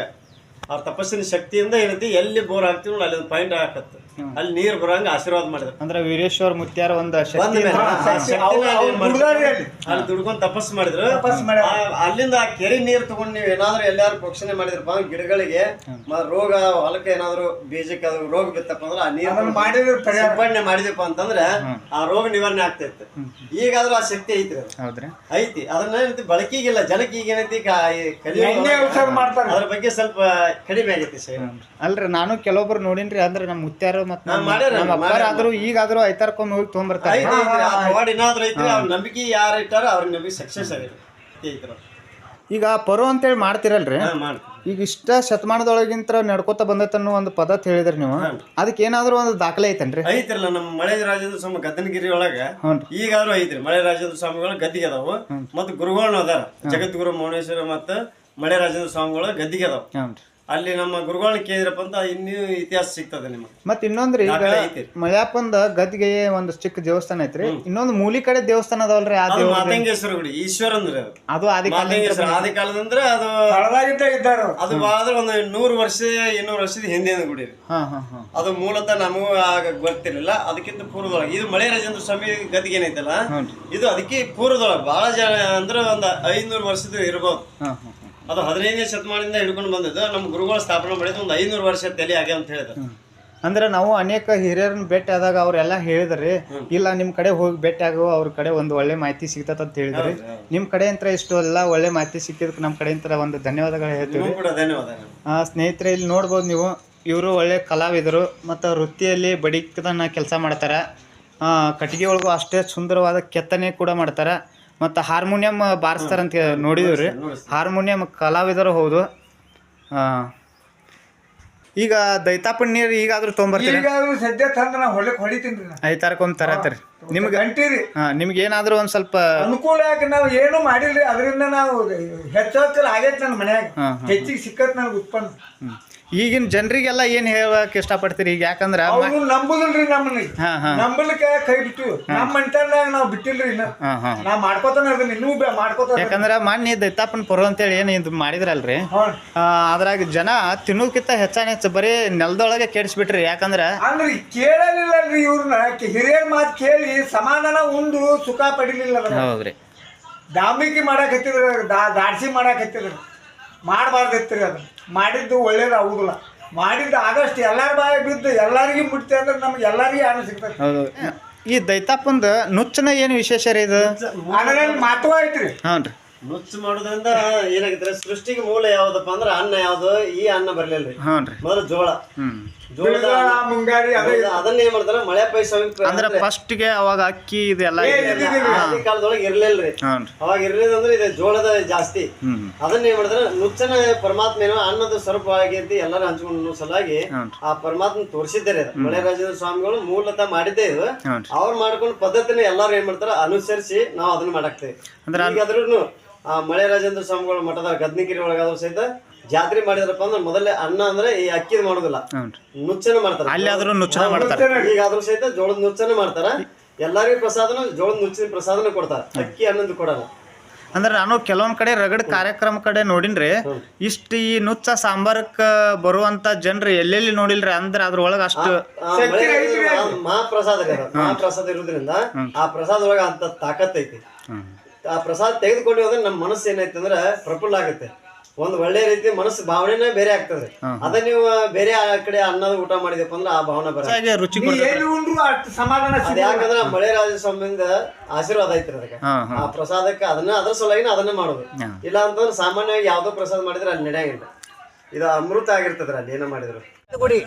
[SPEAKER 8] ಆ ತಪಸ್ಸಿನ ಶಕ್ತಿಯಿಂದ ಏನೈತಿ ಎಲ್ಲಿ ಬೋರ್ ಹಾಕ್ತೀವಿ ನೋಡಿ ಅಲ್ಲಿ ಪಾಯಿಂಟ್ ಹಾಕತ್ತೆ. ಅಲ್ಲಿ ನೀರ್ ಬರಂಗ ಆಶೀರ್ವಾದ ಮಾಡಿದ್ರು.
[SPEAKER 1] ಅಂದ್ರೆ ವೀರೇಶ್ವರ ಮುತ್ಯಾರ ಒಂದ್ ಶಕ್ತಿ
[SPEAKER 8] ಅಲ್ಲಿ ದುಡ್ಕೊಂಡ್ ತಪಸ್ ಮಾಡಿದ್ರು.
[SPEAKER 4] ತಪಸ್ಸು ಮಾಡ್ಯಾರ.
[SPEAKER 8] ಆ- ಅಲ್ಲಿಂದ ಆ ಕೆರೆ ನೀರ್ ತಗೊಂಡ್ ನೀವ್ ಏನಾದ್ರು ಎಲ್ಲಾರು ಪೋಷಣೆ ಮಾಡಿದ್ರಪ್ಪ ಅಂದ್ರೆ ಗಿಡಗಳಿಗೆ ಮ- ರೋಗ ಹೊಲಕ್ಕೆ ಏನಾದ್ರು ಬೀಜಕ್ಕೆ ಅದು ರೋಗ ಬಿತ್ತಪ್ಪ ಅಂದ್ರೆ ಆ ನೀರ್
[SPEAKER 4] ಅದನ್ನ ಮಾಡಿದ್ರೆ ಪರಿಹಾರ.
[SPEAKER 8] ಸಿಂಪಡಣೆ ಮಾಡಿದಪ್ಪ ಅಂತಂದ್ರೆ ಆ ರೋಗ ನಿವಾರಣೆ ಆಗ್ತೈತೆ ಈಗಾದ್ರೂ ಆ ಶಕ್ತಿ ಐತ್ರಿ ಅದು.
[SPEAKER 1] ಹೌದ್ರಿ.
[SPEAKER 8] ಐತಿ. ಅದನ್ನ ಏನೈತಿ ಬಳಕೆಗಿಲ್ಲ. ಜನಕ್ಕೆ ಈಗ ಏನೈತಿ? ಕಾ- ಈ ಕಲಿಯುಗ
[SPEAKER 4] ಎಣ್ಣೆ ಔಷಧ ಮಾಡ್ತಾರೆ.
[SPEAKER 8] ಅದ್ರ ಬಗ್ಗೆ ಸ್ವಲ್ಪ ಕಡಿಮೆ ಆಗೈತಿ ಸರ್.
[SPEAKER 1] ಅಲ್ರಿ ನಾನು ಕೆಲವೊಬ್ರು ನೋಡಿನ್ರಿ ಅಂದ್ರೆ ನಮ್ಮ ಮುತ್ಯಾರು ಮತ್
[SPEAKER 8] ಹಾ, ಮಾಡ್ಯಾರ,
[SPEAKER 1] ನಮ್ಮ ಅಪ್ಪಾರ
[SPEAKER 8] ಮಾಡ್ಯಾರ.
[SPEAKER 1] ಆದ್ರೂ ಈಗಾದ್ರೂ ಐತಾರ್ಕೊಂಡ್ ಹೋಗಿ ತೊಗೊಂಬರ್ತಾರೆ.
[SPEAKER 8] ಐತಿ ಐತ್ರಿ. ಆ ಏನಾದ್ರು ಅವ್ರ ನಂಬಿಕೆ ಯಾರು ಇಟ್ಟಾರ ಅವ್ರ ನಂಬಿಕೆ ಸಕ್ಸಸ್ ಆಗೈತಿ
[SPEAKER 1] ಈಗ ಪರು ಅಂತೇಳಿ ಮಾಡ್ತಿರಲ್ರಿ?
[SPEAKER 8] ಹಾ
[SPEAKER 1] ಈಗ ಇಷ್ಟ ಶತಮಾನದೊಳಗಿಂತ ನಡ್ಕೋತ ಬಂದೈತೆ ಅನ್ನೋ ಒಂದು ಪದ ಹೇಳಿದ್ರಿ ನೀವು. ಅದಕ್ಕೆ ಏನಾದ್ರು ಒಂದು ದಾಖಲೆ ಐತೇನ್ರಿ?
[SPEAKER 8] ಐತ್ರಲ್ಲ ನಮ್ಮ ಮಳೆ ರಾಜೇಂದ್ರ ಸ್ವಾಮಿ ಗದ್ದನಗಿರಿ ಒಳಗ ಈಗಾದ್ರೂ ಐತ್ರಿ ಮಳೆ ರಾಜೇಂದ್ರ ಸ್ವಾಮಿಗಳ ಗದ್ದಿಗೆ ಅದಾವ. ಮತ್ತ ಗುರುಗಳನ್ನ ಅದಾರ. ಜಗದ್ಗುರು ಮೌನೇಶ್ವರ ಮತ್ತ ಮಳೆ ರಾಜೇಂದ್ರ ಸ್ವಾಮಿಗಳ ಗದ್ದಿಗೆ ಅದಾವ.
[SPEAKER 1] ಹ್ಞೂ
[SPEAKER 8] ಅಲ್ಲಿ ನಮ್ಮ ಗುರುಗಳ ಕೇಳಿದ್ರಪ್ಪ ಅಂತ ಇನ್ನೂ ಇತಿಹಾಸ ಸಿಗ್ತದೆ ನಿಮಗೆ.
[SPEAKER 1] ಮತ್ತೆ ಇನ್ನೊಂದ್ರಿ ಈಗ
[SPEAKER 8] ದಾಖಲೆ ಐತಿ.
[SPEAKER 1] ಮಳ್ಯಾಪಂದ ಗದ್ಗೆ ಒಂದು ಚಿಕ್ಕ ದೇವಸ್ಥಾನ ಐತ್ರಿ. ಇನ್ನೊಂದು ಮೂಲಿ ಕಡೆ ದೇವಸ್ಥಾನ ಅದಾವಲ್ರಿ ಆ
[SPEAKER 8] ಅದು
[SPEAKER 1] ದೇವ್ರ
[SPEAKER 8] ಮಾತಂಗೇಶ್ವರ ಗುಡಿ ಈಶ್ವರ ಅಂದ್ರೆ ಅದು.
[SPEAKER 1] ಅದು ಆದಿ
[SPEAKER 8] ಮಾತಂಗೇಶ್ವರ ಆದಿ ಕಾಲದಂದ್ರೆ ಅದು
[SPEAKER 4] ಹಳದಾಗಿದ್ದ ಇದ್ದಾರ?
[SPEAKER 8] ಅದು ಆದ್ರೆ ಒಂದು ನೂರು ವರ್ಷ ಇನ್ನೂರು ವರ್ಷದ ಹಿಂದಿನ ಗುಡಿ ರೀ.
[SPEAKER 1] ಹಾ ಹಾ ಹಾ.
[SPEAKER 8] ಅದು ಮೂಲತಃ ನಮಗೂ ಆಗ ಗೊತ್ತಿರಲಿಲ್ಲ. ಅದಕ್ಕಿಂತ ಪೂರ್ವದೊಳಗೆ. ಇದು ಮಳೆ ರಾಜೇಂದ್ರ ಸ್ವಾಮಿ ಗದ್ದಿಗೆ ಏನೈತಲ್ಲ? ಇದು ಅದಕ್ಕೆ ಪೂರ್ವದೊಳಗೆ. ಬಹಳ ಜನ ಅಂದ್ರೆ ಒಂದು ಐನೂರು ವರ್ಷದ ಇರ್ಬೋದು.
[SPEAKER 1] ಹಾ ಹಾ.
[SPEAKER 8] ಅದು ಹದಿನೈದನೇ ಶತಮಾನದಿಂದ ಹಿಡ್ಕೊಂಡು ಬಂದದ್ದು. ನಮ್ಮ ಗುರುಗಳು ಸ್ಥಾಪನೆ ಮಾಡಿದ್ದು ಒಂದು ಐನೂರು ವರ್ಷ ತಲೆ ಆಗ್ಯ ಅಂತ ಹೇಳಿದ್ರು.
[SPEAKER 1] ಅಂದ್ರೆ ನಾವು ಅನೇಕ ಹಿರಿಯರನ್ನ ಭೇಟಿ ಆದಾಗ ಅವ್ರೆಲ್ಲ ಹೇಳಿದ್ರಿ ಇಲ್ಲ ನಿಮ್ ಕಡೆ ಹೋಗಿ ಭೇಟಿ ಆಗೋ ಅವ್ರ ಕಡೆ ಒಂದು ಒಳ್ಳೆ ಮಾಹಿತಿ ಸಿಗ್ತದ ಅಂತ ಹೇಳಿದ್ರಿ. ನಿಮ್ ಕಡೆ ಅಂತ ಇಷ್ಟು ಎಲ್ಲ ಒಳ್ಳೆ ಮಾಹಿತಿ ಸಿಕ್ಕಿದಕ್ಕೆ ನಮ್ಮ ಕಡೆಯಿಂದ ಒಂದು ಧನ್ಯವಾದಗಳು ಹೇಳ್ತೀವಿ.
[SPEAKER 8] ಕೂಡ
[SPEAKER 1] ಸ್ನೇಹಿತರೆ ಇಲ್ಲಿ ನೋಡ್ಬೋದು ನೀವು ಇವರು ಒಳ್ಳೆ ಕಲಾವಿದರು ಮತ್ತು ವೃತ್ತಿಯಲ್ಲಿ ಬಡಿಕದನ್ನ ಕೆಲಸ ಮಾಡ್ತಾರ. ಕಟ್ಟಿಗೆ ಒಳಗೂ ಅಷ್ಟೇ ಸುಂದರವಾದ ಕೆತ್ತನೆ ಕೂಡ ಮಾಡ್ತಾರೆ. ಮತ್ತು ಹಾರ್ಮೋನಿಯಂ ಬಾರಿಸ್ತಾರಂತ ನೋಡಿದ್ವಿ ರೀ ಹಾರ್ಮೋನಿಯಂ ಕಲಾವಿದರು ಹೌದು. ಈಗ ದೈತಾಪಣ್ಣೀರು ಈಗಾದ್ರೂ ತೊಗೊಂಬರ್ತೀರಿ?
[SPEAKER 4] ಈಗಾದ್ರೂ ಸದ್ಯ ತಂದ ನಾ ಹೊಲಕ್ ಹೊಡಿತೀನಿ ನಾ.
[SPEAKER 1] ಐತಾರ್ಕೊಂಡ್ ತರತ್ರಿ ನಿಮ್ಗೆ
[SPEAKER 4] ಗಂಟಿರಿ.
[SPEAKER 1] ಹಾಂ ನಿಮ್ಗೆ ಏನಾದರೂ ಒಂದು ಸ್ವಲ್ಪ
[SPEAKER 4] ಅನುಕೂಲ ಯಾಕೆ ನಾವು ಏನು ಮಾಡಿಲ್ರಿ ಅದರಿಂದ ನಾವು ಹೆಚ್ಚೋತ್ತಲ್ಲ ಆಗೈತೆ ನನ್ನ ಮನ್ಯಾಗ. ಹೆಚ್ಚಿಗೆ ಸಿಕ್ಕತ್ ನನಗೆ ಉತ್ಪನ್ನ.
[SPEAKER 1] ಈಗಿನ ಜನರಿಗೆಲ್ಲ ಏನ್ ಹೇಳಕ್ ಇಷ್ಟಪಡ್ತೀರಿ? ಈಗ ಯಾಕಂದ್ರೆ
[SPEAKER 4] ಅವ್ರು ನಂಬುದಿಲ್ರಿ ನಮ್ಮನ್ನ.
[SPEAKER 1] ಹಾ ಹಾ.
[SPEAKER 4] ನಂಬಲಿಕ್ಕೆ ಕೈ ಬಿಟ್ಟು ನಮ್ಮ ಮಂಟಲ್ನಾಗ ನಾವು ಬಿಟ್ಟಿಲ್ರಿ ಇನ್ನ.
[SPEAKER 1] ಹಾಂ ಹಾಂ.
[SPEAKER 4] ನಾ ಮಾಡ್ಕೋತಾನ ಅದನ್ನ ಇನ್ನೂ ಬೆ- ಮಾಡ್ಕೋತಾನ
[SPEAKER 1] ಯಾಕಂದ್ರೆ ಮಾನ್ಯ ದೈತಾಪನ್ ಪರು ಅಂತೇಳಿ ಏನು ಇದು ಮಾಡಿದ್ರಲ್ರಿ? ಆ, ಅದ್ರಾಗ ಜನ ತಿನ್ನೋಕ್ಕಿಂತ ಹೆಚ್ಚಾನ ಹೆಚ್ಚು ಬರೀ ನೆಲದೊಳಗೆ ಕೆಡಿಸ್ಬಿಟ್ರಿ ಯಾಕಂದ್ರೆ
[SPEAKER 4] ಅಂದ್ರೆ ಕೇಳಲಿಲ್ಲಲ್ರಿ ಇವ್ರನ್ನ ಹಿರಿಯರ ಮಾತು ಕೇಳಿ ಸಮಾಧಾನ ಉಂಡು ಸುಖ ಪಡಿಲಿಲ್ಲ.
[SPEAKER 1] ಹೌದ್ರಿ.
[SPEAKER 4] ದಾಂಬಿಕಿ ಮಾಡಕ್ ದಾಡ್ಸಿ ಮಾಡಾಕತ್ತಿದ್ರ ಮಾಡಬಾರ್ದಿತ್ರಿ ಅದು. ಮಾಡಿದ್ದು ಒಳ್ಳೇದು ಆಗುದಿಲ್ಲ. ಮಾಡಿದ್ದು ಆಗಸ್ಟ್ ಎಲ್ಲರ ಬಾಯ ಬಿದ್ದು ಎಲ್ಲರಿಗೂ ಮುಟ್ತಿ ಅಂದ್ರೆ ನಮ್ಗೆ ಎಲ್ಲರಿಗೂ ಅನ್ನ ಸಿಗ್ತದೆ.
[SPEAKER 1] ಹೌದು. ಈ ದೈತಾಪಂದ ನುಚ್ಚನ ಏನು ವಿಶೇಷ ರೀ ಇದು?
[SPEAKER 4] ಅದ್ರಲ್ಲಿ ಮಹತ್ವ ಐತ್ರಿ.
[SPEAKER 1] ಹ್ಞೂ ರೀ.
[SPEAKER 8] ನುಚ್ಚು ಮಾಡೋದ್ರಿಂದ ಏನಾಗಿದ್ರೆ ಸೃಷ್ಟಿಗೆ ಮೂಲ ಯಾವ್ದಪ್ಪ ಅಂದ್ರೆ ಅನ್ನ ಯಾವ್ದು? ಈ ಅನ್ನ ಬರ್ಲಿಲ್ರಿ.
[SPEAKER 1] ಹ್ಞೂ ರೀ.
[SPEAKER 8] ಮೊದಲು ಜೋಳ.
[SPEAKER 1] ಹ್ಞೂ
[SPEAKER 8] ಜೋಳದ
[SPEAKER 4] ಮುಂಗಾರಿ ಅದೇ
[SPEAKER 8] ಅದನ್ನ ಏನ್ ಮಾಡ್ತಾರ? ಮಳೆ
[SPEAKER 1] ಅಂದ್ರೆ ಫಸ್ಟ್ಗೆ ಅವಾಗ ಅಕ್ಕಿ ಇದೆಲ್ಲ
[SPEAKER 8] ಕಾಲದೊಳಗೆ ಇರ್ಲಿಲ್ರಿ. ಅವಾಗ ಇರ್ಲಿಲ್ಲ ಅಂದ್ರೆ ಇದು ಜೋಳದ ಜಾಸ್ತಿ. ಅದನ್ನ ಏನ್ ಮಾಡಿದ್ರೆ ನುಚ್ಚನ ಪರಮಾತ್ಮ ಏನೋ ಅನ್ನದ ಸ್ವರೂಪ ಆಗೈತಿ ಎಲ್ಲರೂ ಹಂಚ್ಕೊಂಡು ಸಲಾಗಿ ಆ ಪರಮಾತ್ಮ ತೋರಿಸಿದ್ದಾರೆ ಮಳೆ ರಾಜೇಂದ್ರ ಸ್ವಾಮಿಗಳು ಮೂಲತಃ ಮಾಡಿದ್ದೇ ಇದು. ಅವ್ರು ಮಾಡ್ಕೊಂಡು ಪದ್ಧತಿನ ಎಲ್ಲಾರು ಏನ್ ಮಾಡ್ತಾರ? ಅನುಸರಿಸಿ ನಾವು ಅದನ್ನ ಮಾಡಾಕ್ತೇವೆ.
[SPEAKER 1] ಅಂದ್ರೆ
[SPEAKER 8] ಅದ್ರೂ ಆ ಮಳೆ ರಾಜೇಂದ್ರ ಸ್ವಾಮಿಗಳು ಮಠದ ಗದ್ನಿಗಿರಿ ಒಳಗಾದ್ರೂ ಸಹಿತ ಜಾತ್ರೆ ಮಾಡಿದ್ರಪ್ಪ ಅಂದ್ರೆ ಮೊದಲೇ ಅನ್ನ ಅಂದ್ರೆ ಈ ಅಕ್ಕಿ ಮಾಡೋದಿಲ್ಲ. ನುಚ್ಚನ ಮಾಡ್ತಾರೆ.
[SPEAKER 1] ಅಲ್ಲಿ ಆದ್ರೂ ನುಚ್ಚನ ಮಾಡ್ತಾರೆ.
[SPEAKER 8] ಈಗ ಆದ್ರೂ ಸಹಿತ ಜೋಳದ ನುಚ್ಚನ ಮಾಡ್ತಾರ. ಎಲ್ಲರಿಗೂ ಪ್ರಸಾದನ ಜೋಳದ ನುಚ್ಚಿನ ಪ್ರಸಾದನ ಕೊಡ್ತಾರ. ಅಕ್ಕಿ ಅನ್ನೋದು ಕೊಡಲ್ಲ.
[SPEAKER 1] ಅಂದ್ರೆ ನಾನು ಕೆಲವೊಂದ್ ಕಡೆ ರಗಡ್ ಕಾರ್ಯಕ್ರಮ ಕಡೆ ನೋಡಿನ್ರಿ. ಇಷ್ಟ ಈ ನುಚ್ಚ ಸಾಂಬಾರಕ್ಕ ಬರುವಂತ ಜನರು ಎಲ್ಲೆಲ್ಲಿ ನೋಡಿಲ್ರಿ? ಅಂದ್ರೆ ಅದ್ರೊಳಗ ಅಷ್ಟು
[SPEAKER 8] ಮಹಾಪ್ರಸಾದ. ಮಹಾಪ್ರಸಾದ ಇರೋದ್ರಿಂದ ಆ ಪ್ರಸಾದ ಒಳಗ ಅಂತ ತಾಕತ್ ಐತಿ. ಆ ಪ್ರಸಾದ ತೆಗೆದುಕೊಂಡು ಹೋದ್ರೆ ನಮ್ಮ ಮನಸ್ಸು ಏನಾಯ್ತಂದ್ರೆ ಅಂದ್ರೆ ಪ್ರಫುಲ್ಲ ಆಗುತ್ತೆ. ಒಂದ್ ಒಳ್ಳೆ ರೀತಿ ಮನಸ್ಸು ಭಾವನೆನೇ ಬೇರೆ ಆಗ್ತದೆ. ಅದ ನೀವು ಬೇರೆ ಆ ಕಡೆ ಅನ್ನದ ಊಟ ಮಾಡಿದಪ್ಪ ಅಂದ್ರೆ ಆ ಭಾವನೆ
[SPEAKER 1] ಬರುತ್ತೆ ರುಚಿ
[SPEAKER 4] ನೀ
[SPEAKER 1] ಕೊಡ್ತೈತೆ
[SPEAKER 4] ಎಲ್ಲಿ ಉಂಡ್ರು ಅಷ್ಟು ಸಮಾಧಾನ
[SPEAKER 8] ಅದ ಯಾಕಂದ್ರೆ ಮಳೆ ರಾಜ ಸ್ವಾಮಿಯಿಂದ ಆಶೀರ್ವಾದ ಐತ್ರಿ ಅದಕ್ಕೆ. ಆ ಪ್ರಸಾದಕ್ಕೆ ಅದನ್ನ ಅದ್ರ ಸಲುವಾಗಿ ಅದನ್ನ ಮಾಡೋದು. ಇಲ್ಲ ಅಂತಂದ್ರೆ ಸಾಮಾನ್ಯವಾಗಿ ಯಾವ್ದೋ ಪ್ರಸಾದ ಮಾಡಿದ್ರೆ ಅಲ್ಲಿ ನಡೆಯಂಗಿಲ್ಲ. ಇದು ಅಮೃತ ಆಗಿರ್ತದ್ರ ಅಲ್ಲಿ ಏನೋ ಮಾಡಿದ್ರು.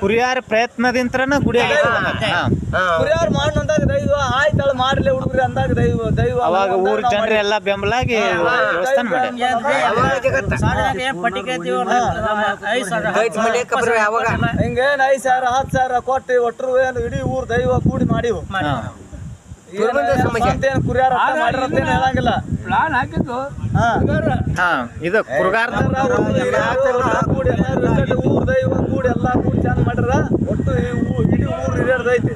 [SPEAKER 1] ಕುರಿಯಾರ ಪ್ರಯತ್ನದಿಂತ್ರನ ಗುಡಿ ಕುರಿಯಾರ ನಮ್ಮಲ್ಲಿ. ಹಾ.
[SPEAKER 9] ಕುರಿಯಾರ್ ಮಾಡಿ ಅಂದಾಗ ದೈವ ಆಯ್ತಾಳ ಮಾಡ್ಲಿ ಹುಡುಗ್ರಿ ಅಂದಾಗ ದೈವ ದೈವ
[SPEAKER 1] ಅವಾಗ ಊರ್ ಜನರ ಎಲ್ಲ ಬೆಂಬಲಾಗಿ ವ್ಯವಸ್ಥೆ ಮಾಡಿ
[SPEAKER 9] ಹಿಂಗೇನ್ ಐದ್ ಸಾವಿರ ಹತ್ತು ಸಾವಿರ ಕೊಟ್ಟು ಒಟ್ಟರು ಏನು ಇಡೀ ಊರ್ ದೈವ ಕೂಡಿ ಮಾಡಿವು ಹೇಳಂಗಿಲ್ಲ.
[SPEAKER 5] ಪ್ಲಾನ್ ಹಾಕಿದ್ದು
[SPEAKER 9] ಹಾ.
[SPEAKER 1] ಹಾ ಇದು ಕುರುಗಾರದ
[SPEAKER 9] ಕೂಡಿ ಎಲ್ಲ ಕೂಡಿ ಎಲ್ಲಾ ಕೂಡಿ ಚಂದ ಮಾಡ್ಯಾರ ಒಟ್ಟು ಇಡೀ ಊರು ಹಿರಿಯರ್ದೈತಿ